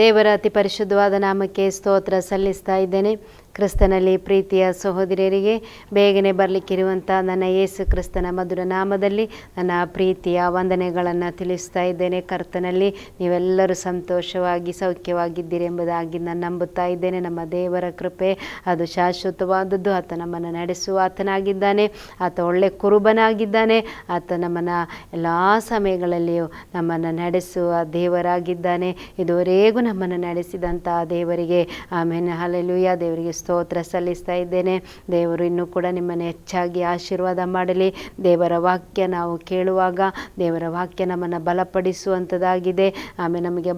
ದೇವರ ಅತಿ ಪರಿಶುದ್ಧವಾದ ನಾಮಕ್ಕೆ ಸ್ತೋತ್ರ ಸಲ್ಲಿಸ್ತಾ ಇದ್ದೇನೆ. ಕ್ರಿಸ್ತನಲ್ಲಿ ಪ್ರೀತಿಯ ಸಹೋದರಿಯರಿಗೆ ಬೇಗನೆ ಬರಲಿಕ್ಕಿರುವಂಥ ನನ್ನ ಯೇಸು ಕ್ರಿಸ್ತನ ಮಧುರ ನಾಮದಲ್ಲಿ ನನ್ನ ಪ್ರೀತಿಯ ವಂದನೆಗಳನ್ನು ತಿಳಿಸ್ತಾ ಇದ್ದೇನೆ. ಕರ್ತನಲ್ಲಿ ನೀವೆಲ್ಲರೂ ಸಂತೋಷವಾಗಿ ಸೌಖ್ಯವಾಗಿದ್ದೀರಿ ಎಂಬುದಾಗಿ ನಾನು ನಂಬುತ್ತಾ ಇದ್ದೇನೆ. ನಮ್ಮ ದೇವರ ಕೃಪೆ, ಅದು ಶಾಶ್ವತವಾದದ್ದು. ಆತ ನಮ್ಮನ್ನು ನಡೆಸುವ ಆತನಾಗಿದ್ದಾನೆ. ಆತ ಒಳ್ಳೆ ಕುರುಬನಾಗಿದ್ದಾನೆ. ಆತ ನಮ್ಮನ್ನು ಎಲ್ಲ ಸಮಯಗಳಲ್ಲಿಯೂ ನಮ್ಮನ್ನು ನಡೆಸುವ ದೇವರಾಗಿದ್ದಾನೆ. ಇದುವರೆಗೂ ನಮ್ಮನ್ನು ನಡೆಸಿದಂಥ ದೇವರಿಗೆ ಆಮೇಲೆ ಹಲೆಲುಯ್ಯ ದೇವರಿಗೆ ಸ್ತೋತ್ರ ಸಲ್ಲಿಸ್ತಾ ಇದ್ದೇನೆ. ದೇವರು ಇನ್ನೂ ಕೂಡ ನಿಮ್ಮನ್ನು ಹೆಚ್ಚಾಗಿ ಆಶೀರ್ವಾದ ಮಾಡಲಿ. ದೇವರ ವಾಕ್ಯ ನಾವು ಕೇಳುವಾಗ ದೇವರ ವಾಕ್ಯ ನಮ್ಮನ್ನು ಬಲಪಡಿಸುವಂಥದ್ದಾಗಿದೆ. ಆಮೇಲೆ ನಮಗೆ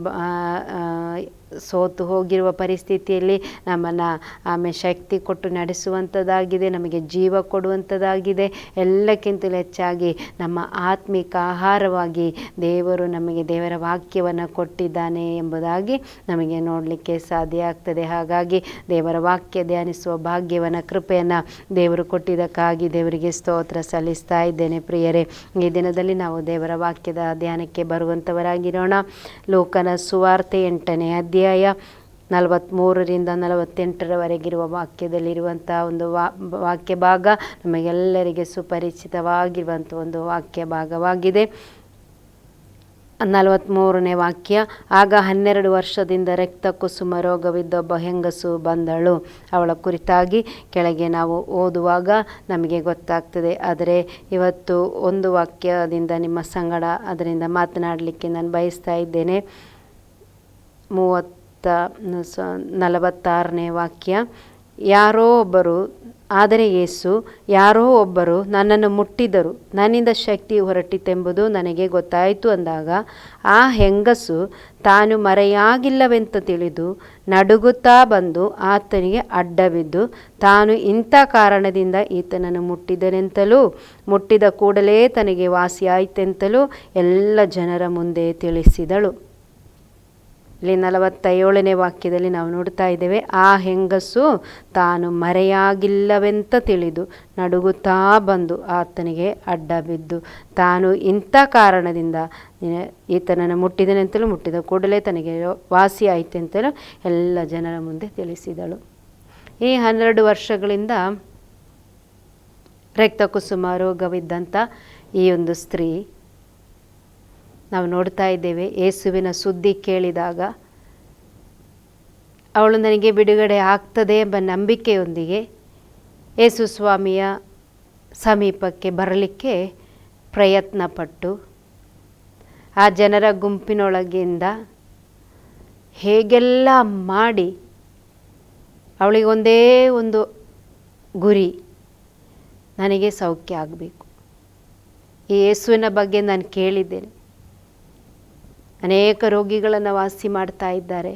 ಸೋತು ಹೋಗಿರುವ ಪರಿಸ್ಥಿತಿಯಲ್ಲಿ ನಮ್ಮನ್ನು ಆಮೇಲೆ ಶಕ್ತಿ ಕೊಟ್ಟು ನಡೆಸುವಂಥದ್ದಾಗಿದೆ ನಮಗೆ ಜೀವ ಕೊಡುವಂಥದ್ದಾಗಿದೆ ಎಲ್ಲಕ್ಕಿಂತಲೂ ಹೆಚ್ಚಾಗಿ ನಮ್ಮ ಆತ್ಮಿಕ ಆಹಾರವಾಗಿ ದೇವರು ನಮಗೆ ದೇವರ ವಾಕ್ಯವನ್ನು ಕೊಟ್ಟಿದ್ದಾನೆ ಎಂಬುದಾಗಿ ನಮಗೆ ನೋಡಲಿಕ್ಕೆ ಸಾಧ್ಯ ಆಗ್ತದೆ. ಹಾಗಾಗಿ ದೇವರ ವಾಕ್ಯ ಧ್ಯಾನಿಸುವ ಭಾಗ್ಯವನ್ನು, ಕೃಪೆಯನ್ನು ದೇವರು ಕೊಟ್ಟಿದ್ದಕ್ಕಾಗಿ ದೇವರಿಗೆ ಸ್ತೋತ್ರ ಸಲ್ಲಿಸ್ತಾ ಇದ್ದೇನೆ. ಪ್ರಿಯರೇ, ಈ ದಿನದಲ್ಲಿ ನಾವು ದೇವರ ವಾಕ್ಯದ ಧ್ಯಾನಕ್ಕೆ ಬರುವಂಥವರಾಗಿರೋಣ ಲೋಕನ ಸುವಾರ್ತೆ ಎಂಟನೇ ಅಧ್ಯಾಯ ನಲವತ್ತ್ಮೂರರಿಂದ ನಲವತ್ತೆಂಟರವರೆಗಿರುವ ವಾಕ್ಯದಲ್ಲಿರುವಂಥ ಒಂದು ವಾಕ್ಯ ಭಾಗ ನಮಗೆಲ್ಲರಿಗೆ ಸುಪರಿಚಿತವಾಗಿರುವಂಥ ಒಂದು ವಾಕ್ಯ ಭಾಗವಾಗಿದೆ. ನಲವತ್ತ್ಮೂರನೇ ವಾಕ್ಯ, ಆಗ ಹನ್ನೆರಡು ವರ್ಷದಿಂದ ರಕ್ತ ಕುಸುಮ ರೋಗವಿದ್ದೊಬ್ಬ ಹೆಂಗಸು ಬಂದಳು. ಅವಳ ಕುರಿತಾಗಿ ಕೆಳಗೆ ನಾವು ಓದುವಾಗ ನಮಗೆ ಗೊತ್ತಾಗ್ತದೆ. ಆದರೆ ಇವತ್ತು ಒಂದು ವಾಕ್ಯದಿಂದ ನಿಮ್ಮ ಸಂಗಡ ಅದರಿಂದ ಮಾತನಾಡಲಿಕ್ಕೆ ನಾನು ಬಯಸ್ತಾ ಇದ್ದೇನೆ. ಮೂವತ್ತ ಸ, ನಲವತ್ತಾರನೇ ವಾಕ್ಯ. ಯಾರೋ ಒಬ್ಬರು, ಆದರೆ ಯೇಸು, ಯಾರೋ ಒಬ್ಬರು ನನ್ನನ್ನು ಮುಟ್ಟಿದರು, ನನ್ನಿಂದ ಶಕ್ತಿ ಹೊರಟಿತೆಂಬುದು ನನಗೆ ಗೊತ್ತಾಯಿತು ಅಂದಾಗ, ಆ ಹೆಂಗಸು ತಾನು ಮರೆಯಾಗಿಲ್ಲವೆಂತ ತಿಳಿದು ನಡುಗುತ್ತಾ ಬಂದು ಆತನಿಗೆ ಅಡ್ಡಬಿದ್ದು, ತಾನು ಇಂಥ ಕಾರಣದಿಂದ ಈತನನ್ನು ಮುಟ್ಟಿದನೆಂತಲೂ, ಮುಟ್ಟಿದ ಕೂಡಲೇ ತನಗೆ ವಾಸಿಯಾಯಿತೆಂತಲೂ ಎಲ್ಲ ಜನರ ಮುಂದೆ ತಿಳಿಸಿದಳು. ಇಲ್ಲಿ ನಲವತ್ತೇಳನೇ ವಾಕ್ಯದಲ್ಲಿ ನಾವು ನೋಡ್ತಾ ಇದ್ದೇವೆ, ಆ ಹೆಂಗಸು ತಾನು ಮರೆಯಾಗಿಲ್ಲವೆಂತ ತಿಳಿದು ನಡುಗುತ್ತಾ ಬಂದು ಆತನಿಗೆ ಅಡ್ಡ ಬಿದ್ದು ತಾನು ಇಂಥ ಕಾರಣದಿಂದ ಈತನನ್ನು ಮುಟ್ಟಿದನೆಂತಲೂ ಮುಟ್ಟಿದ ಕೂಡಲೇ ತನಗೆ ವಾಸಿ ಆಯಿತೆಂತಲೂ ಎಲ್ಲ ಜನರ ಮುಂದೆ ತಿಳಿಸಿದಳು. ಈ ಹನ್ನೆರಡು ವರ್ಷಗಳಿಂದ ರಕ್ತ ಕುಸುಮ ರೋಗವಿದ್ದಂಥ ಈ ಒಂದು ಸ್ತ್ರೀ ನಾವು ನೋಡ್ತಾ ಇದ್ದೇವೆ. ಯೇಸುವಿನ ಸುದ್ದಿ ಕೇಳಿದಾಗ, ಅವಳು ನನಗೆ ಬಿಡುಗಡೆ ಆಗ್ತದೆ ಎಂಬ ನಂಬಿಕೆಯೊಂದಿಗೆ ಯೇಸು ಸ್ವಾಮಿಯ ಸಮೀಪಕ್ಕೆ ಬರಲಿಕ್ಕೆ ಪ್ರಯತ್ನಪಟ್ಟು, ಆ ಜನರ ಗುಂಪಿನೊಳಗಿಂದ ಹೇಗೆಲ್ಲ ಮಾಡಿ ಅವಳಿಗೊಂದೇ ಒಂದು ಗುರಿ, ನನಗೆ ಸೌಖ್ಯ ಆಗಬೇಕು. ಈ ಯೇಸುವಿನ ಬಗ್ಗೆ ನಾನು ಕೇಳಿದ್ದೇನೆ. ಅನೇಕ ರೋಗಿಗಳನ್ನು ವಾಸಿ ಮಾಡ್ತಾ ಇದ್ದಾರೆ.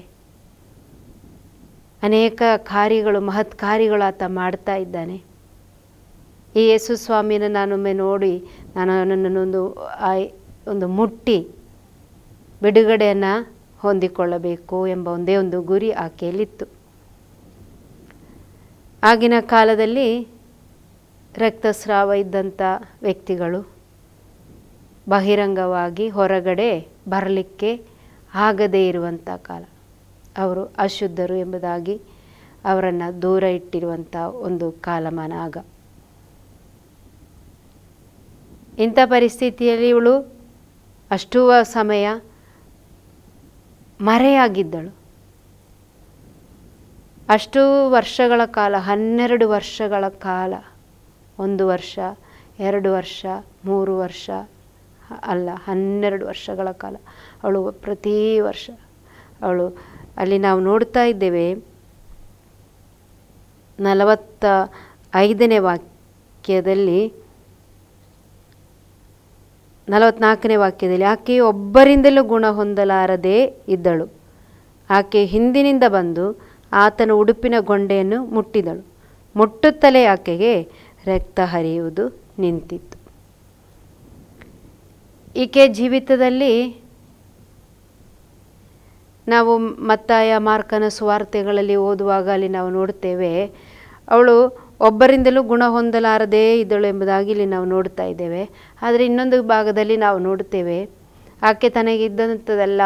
ಅನೇಕ ಕಾರ್ಯಗಳು, ಮಹತ್ ಕಾರ್ಯಗಳು ಆತ ಮಾಡ್ತಾ ಇದ್ದಾನೆ. ಈ ಯೇಸು ಸ್ವಾಮಿನ ನಾನೊಮ್ಮೆ ನೋಡಿ ನಾನು ನನ್ನನ್ನೊಂದು ಒಂದು ಮುಟ್ಟಿ, ಬಿಡುಗಡೆಯನ್ನು ಹೊಂದಿಕೊಳ್ಳಬೇಕು ಎಂಬ ಒಂದೇ ಒಂದು ಗುರಿ ಆಕೆಯಲ್ಲಿತ್ತು. ಆಗಿನ ಕಾಲದಲ್ಲಿ ರಕ್ತಸ್ರಾವ ಇದ್ದಂಥ ವ್ಯಕ್ತಿಗಳು ಬಹಿರಂಗವಾಗಿ ಹೊರಗಡೆ ಬರಲಿಕ್ಕೆ ಆಗದೇ ಇರುವಂಥ ಕಾಲ. ಅವರು ಅಶುದ್ಧರು ಎಂಬುದಾಗಿ ಅವರನ್ನು ದೂರ ಇಟ್ಟಿರುವಂಥ ಒಂದು ಕಾಲಮಾನ ಆಗ. ಇಂಥ ಪರಿಸ್ಥಿತಿಯಲ್ಲಿ ಇವಳು ಅಷ್ಟು ಸಮಯ ಮರೆಯಾಗಿದ್ದಳು. ಅಷ್ಟು ವರ್ಷಗಳ ಕಾಲ, ಹನ್ನೆರಡು ವರ್ಷಗಳ ಕಾಲ, ಒಂದು ವರ್ಷ, ಎರಡು ವರ್ಷ, ಮೂರು ವರ್ಷ ಅಲ್ಲ, ಹನ್ನೆರಡು ವರ್ಷಗಳ ಕಾಲ. ಅವಳು ಪ್ರತಿ ವರ್ಷ ಅವಳು ಅಲ್ಲಿ ನಾವು ನೋಡ್ತಾ ಇದ್ದೇವೆ ನಲವತ್ತ ಐದನೇ ವಾಕ್ಯದಲ್ಲಿ, ನಲವತ್ನಾಲ್ಕನೇ ವಾಕ್ಯದಲ್ಲಿ, ಆಕೆ ಒಬ್ಬರಿಂದಲೂ ಗುಣ ಹೊಂದಲಾರದೇ ಇದ್ದಳು. ಆಕೆ ಹಿಂದಿನಿಂದ ಬಂದು ಆತನ ಉಡುಪಿನ ಗೊಂಡೆಯನ್ನು ಮುಟ್ಟಿದಳು. ಮುಟ್ಟುತ್ತಲೇ ಆಕೆಗೆ ರಕ್ತ ಹರಿಯುವುದು ನಿಂತಿತ್ತು. ಈಕೆ ಜೀವಿತದಲ್ಲಿ ನಾವು ಮತ್ತಾಯ, ಮಾರ್ಕನ ಸುವಾರ್ತೆಗಳಲ್ಲಿ ಓದುವಾಗ ಅಲ್ಲಿ ನಾವು ನೋಡ್ತೇವೆ ಅವಳು ಒಬ್ಬರಿಂದಲೂ ಗುಣ ಹೊಂದಲಾರದೇ ಇದ್ದಳು ಎಂಬುದಾಗಿ ಇಲ್ಲಿ ನಾವು ನೋಡ್ತಾ ಇದ್ದೇವೆ. ಆದರೆ ಇನ್ನೊಂದು ಭಾಗದಲ್ಲಿ ನಾವು ನೋಡ್ತೇವೆ ಆಕೆ ತನಗಿದ್ದಂಥದ್ದೆಲ್ಲ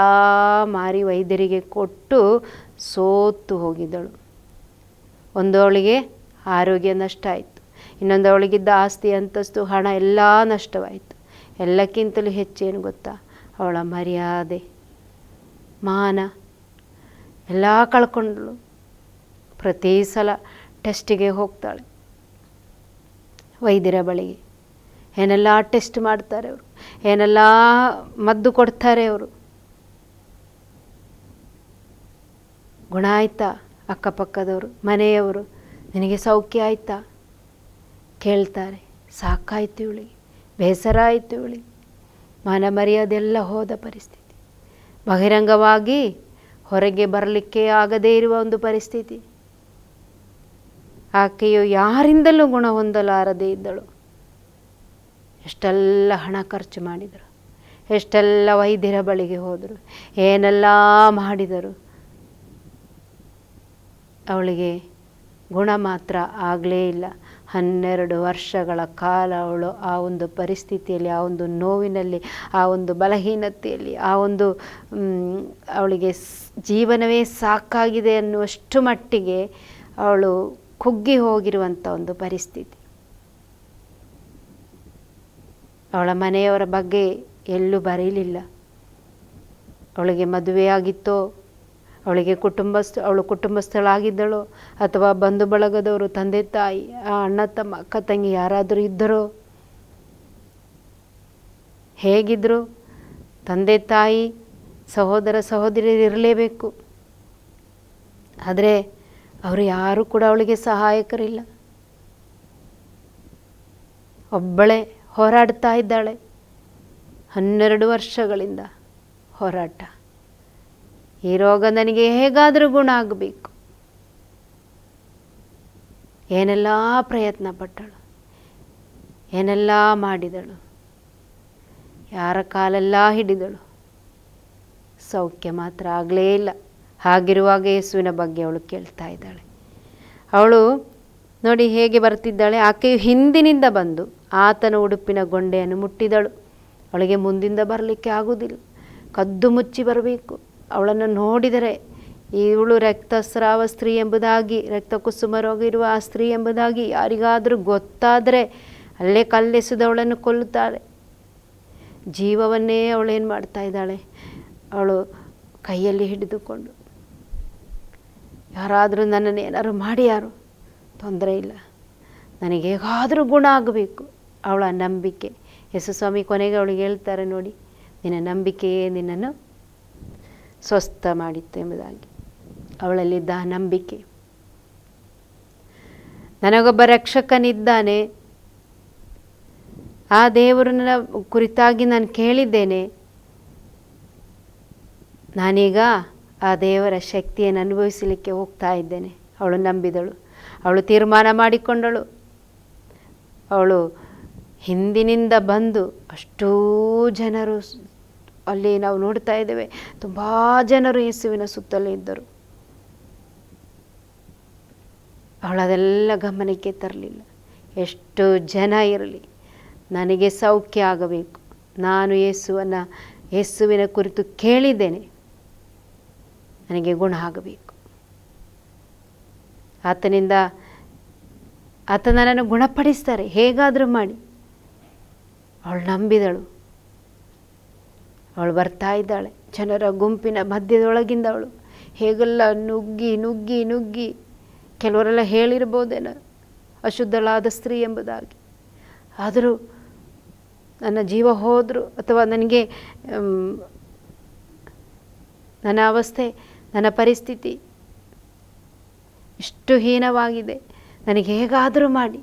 ಮಾರಿ ವೈದ್ಯರಿಗೆ ಕೊಟ್ಟು ಸೋತು ಹೋಗಿದ್ದಳು. ಒಂದು ಅವಳಿಗೆ ಆರೋಗ್ಯ ನಷ್ಟ ಆಯಿತು, ಇನ್ನೊಂದು ಅವಳಿಗಿದ್ದ ಆಸ್ತಿ, ಅಂತಸ್ತು, ಹಣ ಎಲ್ಲ ನಷ್ಟವಾಯಿತು. ಎಲ್ಲಕ್ಕಿಂತಲೂ ಹೆಚ್ಚೇನು ಗೊತ್ತಾ? ಅವಳ ಮರ್ಯಾದೆ, ಮಾನ, ಎಲ್ಲ ಕಳ್ಕೊಂಡಳು. ಪ್ರತಿ ಸಲ ಟೆಸ್ಟಿಗೆ ಹೋಗ್ತಾಳೆ ವೈದ್ಯರ ಬಳಿಗೆ. ಏನೆಲ್ಲ ಟೆಸ್ಟ್ ಮಾಡ್ತಾರೆ ಅವರು, ಏನೆಲ್ಲ ಮದ್ದು ಕೊಡ್ತಾರೆ ಅವರು. ಗುಣ ಆಯ್ತಾ ಅಕ್ಕಪಕ್ಕದವರು, ಮನೆಯವರು? ನಿನಗೆ ಸೌಖ್ಯ ಆಯ್ತಾ? ಕೇಳ್ತಾರೆ, ಸಾಕಾಯ್ತು ಇವಳಿಗೆ. ಬೇಸರ ಆಯಿತು ಇವಳಿಗೆ ಮಾನ ಮರ್ಯಾದೆಲ್ಲ ಹೋದ ಪರಿಸ್ಥಿತಿ. ಬಹಿರಂಗವಾಗಿ ಹೊರಗೆ ಬರಲಿಕ್ಕೆ ಆಗದೇ ಇರುವ ಒಂದು ಪರಿಸ್ಥಿತಿ. ಆಕೆಯು ಯಾರಿಂದಲೂ ಗುಣ ಹೊಂದಲಾರದೇ ಇದ್ದಳು. ಎಷ್ಟೆಲ್ಲ ಹಣ ಖರ್ಚು ಮಾಡಿದರು. ಎಷ್ಟೆಲ್ಲ ವೈದ್ಯರ ಬಳಿಗೆ ಹೋದರು. ಏನೆಲ್ಲ ಮಾಡಿದರು. ಅವಳಿಗೆ ಗುಣ ಮಾತ್ರ ಆಗಲೇ ಇಲ್ಲ. ಹನ್ನೆರಡು ವರ್ಷಗಳ ಕಾಲ ಅವಳು ಆ ಒಂದು ಪರಿಸ್ಥಿತಿಯಲ್ಲಿ, ಆ ಒಂದು ನೋವಿನಲ್ಲಿ, ಆ ಒಂದು ಬಲಹೀನತೆಯಲ್ಲಿ, ಆ ಒಂದು ಅವಳಿಗೆ ಜೀವನವೇ ಸಾಕಾಗಿದೆ ಅನ್ನುವಷ್ಟು ಮಟ್ಟಿಗೆ ಅವಳು ಕುಗ್ಗಿ ಹೋಗಿರುವಂಥ ಒಂದು ಪರಿಸ್ಥಿತಿ. ಅವಳ ಮನೆಯವರ ಬಗ್ಗೆ ಎಲ್ಲೂ ಬರೀಲಿಲ್ಲ. ಅವಳಿಗೆ ಮದುವೆಯಾಗಿತ್ತೋ ಅವಳಿಗೆ ಕುಟುಂಬಸ್ಥ, ಅವಳು ಕುಟುಂಬಸ್ಥಳಾಗಿದ್ದಳೋ. ಅಥವಾ ಬಂಧು ಬಳಗದವರು, ತಂದೆ, ತಾಯಿ, ಆ ಅಣ್ಣ, ತಮ್ಮ, ಅಕ್ಕ, ತಂಗಿ ಯಾರಾದರೂ ಇದ್ದರು? ಹೇಗಿದ್ರು? ತಂದೆ, ತಾಯಿ, ಸಹೋದರ, ಸಹೋದರಿಯರು ಇರಲೇಬೇಕು. ಆದರೆ ಅವರು ಯಾರೂ ಕೂಡ ಅವಳಿಗೆ ಸಹಾಯಕರಿಲ್ಲ. ಒಬ್ಬಳೇ ಹೋರಾಡ್ತಾ ಇದ್ದಾಳೆ. ಹನ್ನೆರಡು ವರ್ಷಗಳಿಂದ ಹೋರಾಟ. ಈ ರೋಗ ನನಗೆ ಹೇಗಾದರೂ ಗುಣ ಆಗಬೇಕು. ಏನೆಲ್ಲ ಪ್ರಯತ್ನ ಪಟ್ಟಳು. ಏನೆಲ್ಲ ಮಾಡಿದಳು. ಯಾರ ಕಾಲೆಲ್ಲ ಹಿಡಿದಳು. ಸೌಖ್ಯ ಮಾತ್ರ ಆಗಲೇ ಇಲ್ಲ. ಹಾಗಿರುವಾಗ ಯೇಸುವಿನ ಬಗ್ಗೆ ಅವಳು ಕೇಳ್ತಾ ಇದ್ದಾಳೆ. ಅವಳು ನೋಡಿ ಹೇಗೆ ಬರ್ತಿದ್ದಾಳೆ ಆಕೆಯು ಹಿಂದಿನಿಂದ ಬಂದು ಆತನ ಉಡುಪಿನ ಗೊಂಡೆಯನ್ನು ಮುಟ್ಟಿದಳು. ಅವಳಿಗೆ ಮುಂದಿಂದ ಬರಲಿಕ್ಕೆ ಆಗುವುದಿಲ್ಲ ಕದ್ದು ಮುಚ್ಚಿ ಬರಬೇಕು. ಅವಳನ್ನು ನೋಡಿದರೆ ಇವಳು ರಕ್ತಸ್ರಾವ ಸ್ತ್ರೀ ಎಂಬುದಾಗಿ ರಕ್ತ ಕುಸುಮ ರೋಗ ಇರುವ ಆ ಸ್ತ್ರೀ ಎಂಬುದಾಗಿ ಯಾರಿಗಾದರೂ ಗೊತ್ತಾದರೆ ಅಲ್ಲೇ ಕಲ್ಲೆಸೆದವಳನ್ನು ಕೊಲ್ಲುತ್ತಾಳೆ. ಜೀವವನ್ನೇ ಅವಳೇನು ಮಾಡ್ತಾ ಇದ್ದಾಳೆ? ಅವಳು ಕೈಯಲ್ಲಿ ಹಿಡಿದುಕೊಂಡು. ಯಾರಾದರೂ ನನ್ನನ್ನು ಮಾಡಿ ಯಾರು? ತೊಂದರೆ ಇಲ್ಲ. ನನಗೆ ಹೇಗಾದರೂ ಗುಣ ಆಗಬೇಕು. ಅವಳ ನಂಬಿಕೆ. ಯೇಸು ಸ್ವಾಮಿ ಕೊನೆಗೆ ಅವಳಿಗೆ ಹೇಳ್ತಾರೆ ನೋಡಿ, ನಿನ್ನ ನಂಬಿಕೆಯೇ ನಿನ್ನನ್ನು ಸ್ವಸ್ಥ ಮಾಡಿತ್ತು ಎಂಬುದಾಗಿ. ಅವಳಲ್ಲಿದ್ದ ನಂಬಿಕೆ. ನನಗೊಬ್ಬ ರಕ್ಷಕನಿದ್ದಾನೆ. ಆ ದೇವರನ್ನ ಕುರಿತಾಗಿ ನಾನು ಕೇಳಿದ್ದೇನೆ. ನಾನೀಗ ಆ ದೇವರ ಶಕ್ತಿಯನ್ನು ಅನುಭವಿಸಲಿಕ್ಕೆ ಹೋಗ್ತಾ ಇದ್ದೇನೆ. ಅವಳು ನಂಬಿದಳು. ಅವಳು ತೀರ್ಮಾನ ಮಾಡಿಕೊಂಡಳು. ಅವಳು ಹಿಂದಿನಿಂದ ಬಂದು ಅಷ್ಟೂ ಜನರು ಅಲ್ಲಿ ನಾವು ನೋಡ್ತಾ ಇದ್ದೇವೆ. ತುಂಬ ಜನರು ಯೇಸುವಿನ ಸುತ್ತಲೂ ಇದ್ದರು. ಅವಳು ಅದೆಲ್ಲ ಗಮನಕ್ಕೆ ತರಲಿಲ್ಲ. ಎಷ್ಟು ಜನ ಇರಲಿ, ನನಗೆ ಸೌಖ್ಯ ಆಗಬೇಕು. ನಾನು ಯೇಸುವನ್ನು, ಯೇಸುವಿನ ಕುರಿತು ಕೇಳಿದ್ದೇನೆ. ನನಗೆ ಗುಣ ಆಗಬೇಕು. ಆತನಿಂದ ಆತ ನನ್ನನ್ನು ಗುಣಪಡಿಸ್ತಾರೆ. ಹೇಗಾದರೂ ಮಾಡಿ. ಅವಳು ನಂಬಿದಳು. ಅವಳು ಬರ್ತಾ ಇದ್ದಾಳೆ. ಜನರ ಗುಂಪಿನ ಮಧ್ಯದೊಳಗಿಂದ ಅವಳು ಹೇಗೆಲ್ಲ ನುಗ್ಗಿ ನುಗ್ಗಿ ನುಗ್ಗಿ. ಕೆಲವರೆಲ್ಲ ಹೇಳಿರ್ಬೋದೇನೋ. ಅಶುದ್ಧಳಾದ ಸ್ತ್ರೀ ಎಂಬುದಾಗಿ. ಆದರೂ ನನ್ನ ಜೀವ ಹೋದರೂ ಅಥವಾ ನನಗೆ ನನ್ನ ಅವಸ್ಥೆ, ನನ್ನ ಪರಿಸ್ಥಿತಿ ಇಷ್ಟು ಹೀನವಾಗಿದೆ. ನನಗೆ ಹೇಗಾದರೂ ಮಾಡಿ.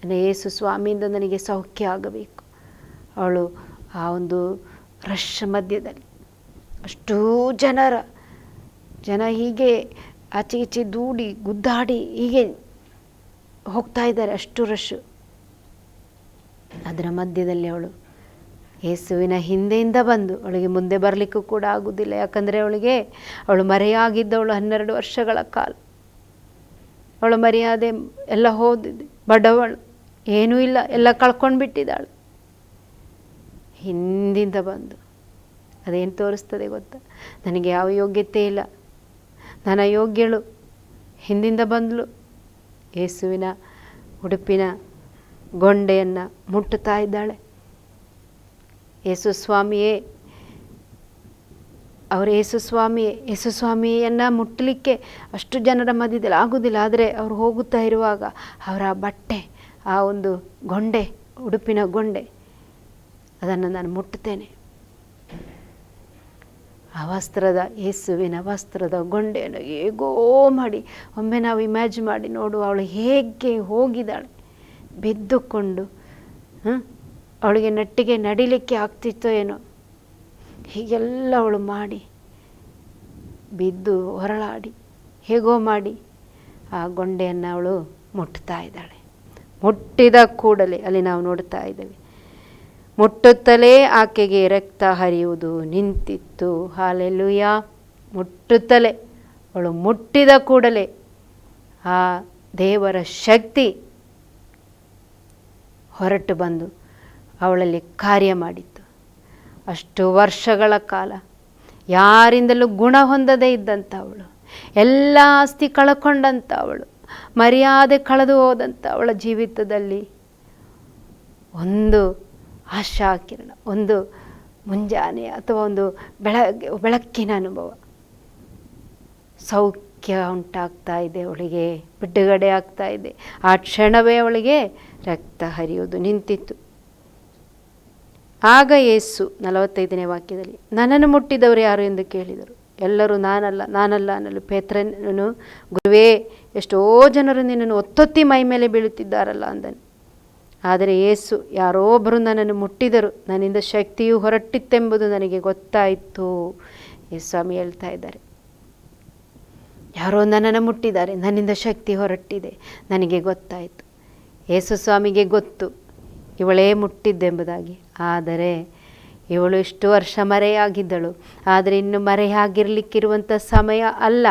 ನನ್ನ ಯೇಸು ಸ್ವಾಮಿಯಿಂದ ನನಗೆ ಸೌಖ್ಯ ಆಗಬೇಕು. ಅವಳು ಆ ಒಂದು ರಶ್ ಮಧ್ಯದಲ್ಲಿ. ಅಷ್ಟೂ ಜನರ, ಜನ ಹೀಗೆ ಆಚೆ ಈಚೆ ದೂಡಿ, ಗುದ್ದಾಡಿ ಹೀಗೆ ಹೋಗ್ತಾ ಇದ್ದಾರೆ, ಅಷ್ಟು ರಶ್. ಅದರ ಮಧ್ಯದಲ್ಲಿ ಅವಳು ಯೇಸುವಿನ ಹಿಂದೆಯಿಂದ ಬಂದು, ಅವಳಿಗೆ ಮುಂದೆ ಬರಲಿಕ್ಕೂ ಕೂಡ ಆಗುವುದಿಲ್ಲ. ಯಾಕಂದರೆ ಅವಳಿಗೆ, ಅವಳು ಮರೆಯಾಗಿದ್ದವಳು ಹನ್ನೆರಡು ವರ್ಷಗಳ ಕಾಲ. ಅವಳು ಮರ್ಯಾದೆ ಎಲ್ಲ ಹೋದಿದೆ. ಬಡವಳು, ಏನೂ ಇಲ್ಲ, ಎಲ್ಲ ಕಳ್ಕೊಂಡು ಬಿಟ್ಟಿದ್ದಾಳು ಹಿಂದಿಂದ ಬಂದು. ಅದೇನು ತೋರಿಸ್ತದೆ ಗೊತ್ತಾ? ನನಗೆ ಯಾವ ಯೋಗ್ಯತೆ ಇಲ್ಲ. ನನ್ನ ಯೋಗ್ಯಳು ಹಿಂದಿಂದ ಬಂದಳು ಯೇಸುವಿನ ಉಡುಪಿನ ಗೊಂಡೆಯನ್ನು ಮುಟ್ಟುತ್ತಾ ಇದ್ದಾಳೆ. ಯೇಸು ಸ್ವಾಮಿಯೇ ಅವರು ಯೇಸು ಸ್ವಾಮಿಯೇ ಯೇಸು ಸ್ವಾಮಿಯನ್ನು ಮುಟ್ಟಲಿಕ್ಕೆ ಅಷ್ಟು ಜನರ ಮಧ್ಯದಲ್ಲಿ ಆಗೋದಿಲ್ಲ. ಆದರೆ ಅವರು ಹೋಗುತ್ತಾ ಇರುವಾಗ ಅವರ ಬಟ್ಟೆ, ಆ ಒಂದು ಗೊಂಡೆ, ಉಡುಪಿನ ಗೊಂಡೆ ಅದನ್ನು ನಾನು ಮುಟ್ಟುತ್ತೇನೆ. ಆ ವಸ್ತ್ರದ ಯೇಸುವಿನ ವಸ್ತ್ರದ ಗೊಂಡೆಯನ್ನು ಹೇಗೋ ಮಾಡಿ, ಒಮ್ಮೆ ನಾವು ಇಮ್ಯಾಜ್ ಮಾಡಿ ನೋಡು ಅವಳು ಹೇಗೆ ಹೋಗಿದ್ದಾಳೆ. ಬಿದ್ದುಕೊಂಡು? ಅವಳಿಗೆ ನಟ್ಟಿಗೆ ನಡಿಲಿಕ್ಕೆ ಆಗ್ತಿತ್ತೋ ಏನೋ. ಹೀಗೆಲ್ಲ ಅವಳು ಮಾಡಿ, ಬಿದ್ದು ಹೊರಳಾಡಿ, ಹೇಗೋ ಮಾಡಿ ಆ ಗೊಂಡೆಯನ್ನು ಅವಳು ಮುಟ್ತಾ ಇದ್ದಾಳೆ. ಮುಟ್ಟಿದ ಕೂಡಲೇ ಅಲ್ಲಿ ನಾವು ನೋಡ್ತಾ ಇದ್ದೇವೆ. ಮುಟ್ಟುತ್ತಲೇ ಆಕೆಗೆ ರಕ್ತ ಹರಿಯುವುದು ನಿಂತಿತ್ತು. ಹಾಲೆಲ್ಲುಯ್ಯ ಮುಟ್ಟುತ್ತಲೇ. ಅವಳು ಮುಟ್ಟಿದ ಕೂಡಲೇ ಆ ದೇವರ ಶಕ್ತಿ ಹೊರಟು ಬಂದು ಅವಳಲ್ಲಿ ಕಾರ್ಯ ಮಾಡಿತ್ತು. ಅಷ್ಟು ವರ್ಷಗಳ ಕಾಲ ಯಾರಿಂದಲೂ ಗುಣ ಹೊಂದದೇ ಇದ್ದಂಥ ಅವಳು. ಎಲ್ಲ ಆಸ್ತಿ ಕಳ್ಕೊಂಡಂಥ ಅವಳು. ಮರ್ಯಾದೆ ಕಳೆದು ಹೋದಂಥ ಅವಳ ಜೀವಿತದಲ್ಲಿ ಒಂದು ಆಶಾ ಕಿರಣ ಒಂದು ಮುಂಜಾನೆ ಅಥವಾ ಒಂದು ಬೆಳಗ್ಗೆ, ಬೆಳಕಿನ ಅನುಭವ. ಸೌಖ್ಯ ಉಂಟಾಗ್ತಾ ಇದೆ ಅವಳಿಗೆ, ಬಿಡುಗಡೆ ಆಗ್ತಾ ಇದೆ. ಆ ಕ್ಷಣವೇ ಅವಳಿಗೆ ರಕ್ತ ಹರಿಯೋದು ನಿಂತಿತ್ತು. ಆಗ ಯೇಸು ನಲವತ್ತೈದನೇ ವಾಕ್ಯದಲ್ಲಿ, ನನ್ನನ್ನು ಮುಟ್ಟಿದವರು ಯಾರು ಎಂದು ಕೇಳಿದರು. ಎಲ್ಲರೂ ನಾನಲ್ಲ ನಾನಲ್ಲ ಅನ್ನಲು ಪೇತ್ರನು ಗುರುವೇ, ಎಷ್ಟೋ ಜನರು ನಿನ್ನನ್ನು ಒತ್ತೊತ್ತಿ ಮೈ ಮೇಲೆ ಬೀಳುತ್ತಿದ್ದಾರಲ್ಲ ಅಂದನು. ಆದರೆ ಯೇಸು ಯಾರೋ ಒಬ್ಬರು ನನ್ನನ್ನು ಮುಟ್ಟಿದರು. ನನ್ನಿಂದ ಶಕ್ತಿಯು ಹೊರಟಿತ್ತೆಂಬುದು ನನಗೆ ಗೊತ್ತಾಯಿತು ಯೇಸು ಸ್ವಾಮಿ ಹೇಳ್ತಾ ಇದ್ದಾರೆ. ಯಾರೋ ನನ್ನನ್ನು ಮುಟ್ಟಿದ್ದಾರೆ. ನನ್ನಿಂದ ಶಕ್ತಿ ಹೊರಟಿದೆ ನನಗೆ ಗೊತ್ತಾಯಿತು. ಯೇಸು ಸ್ವಾಮಿಗೆ ಗೊತ್ತು, ಇವಳೇ ಮುಟ್ಟಿದ್ದೆಂಬುದಾಗಿ. ಆದರೆ ಇವಳು ಇಷ್ಟು ವರ್ಷ ಮರೆಯಾಗಿದ್ದಳು. ಆದರೆ ಇನ್ನು ಮರೆಯಾಗಿರಲಿಕ್ಕಿರುವಂಥ ಸಮಯ ಅಲ್ಲ.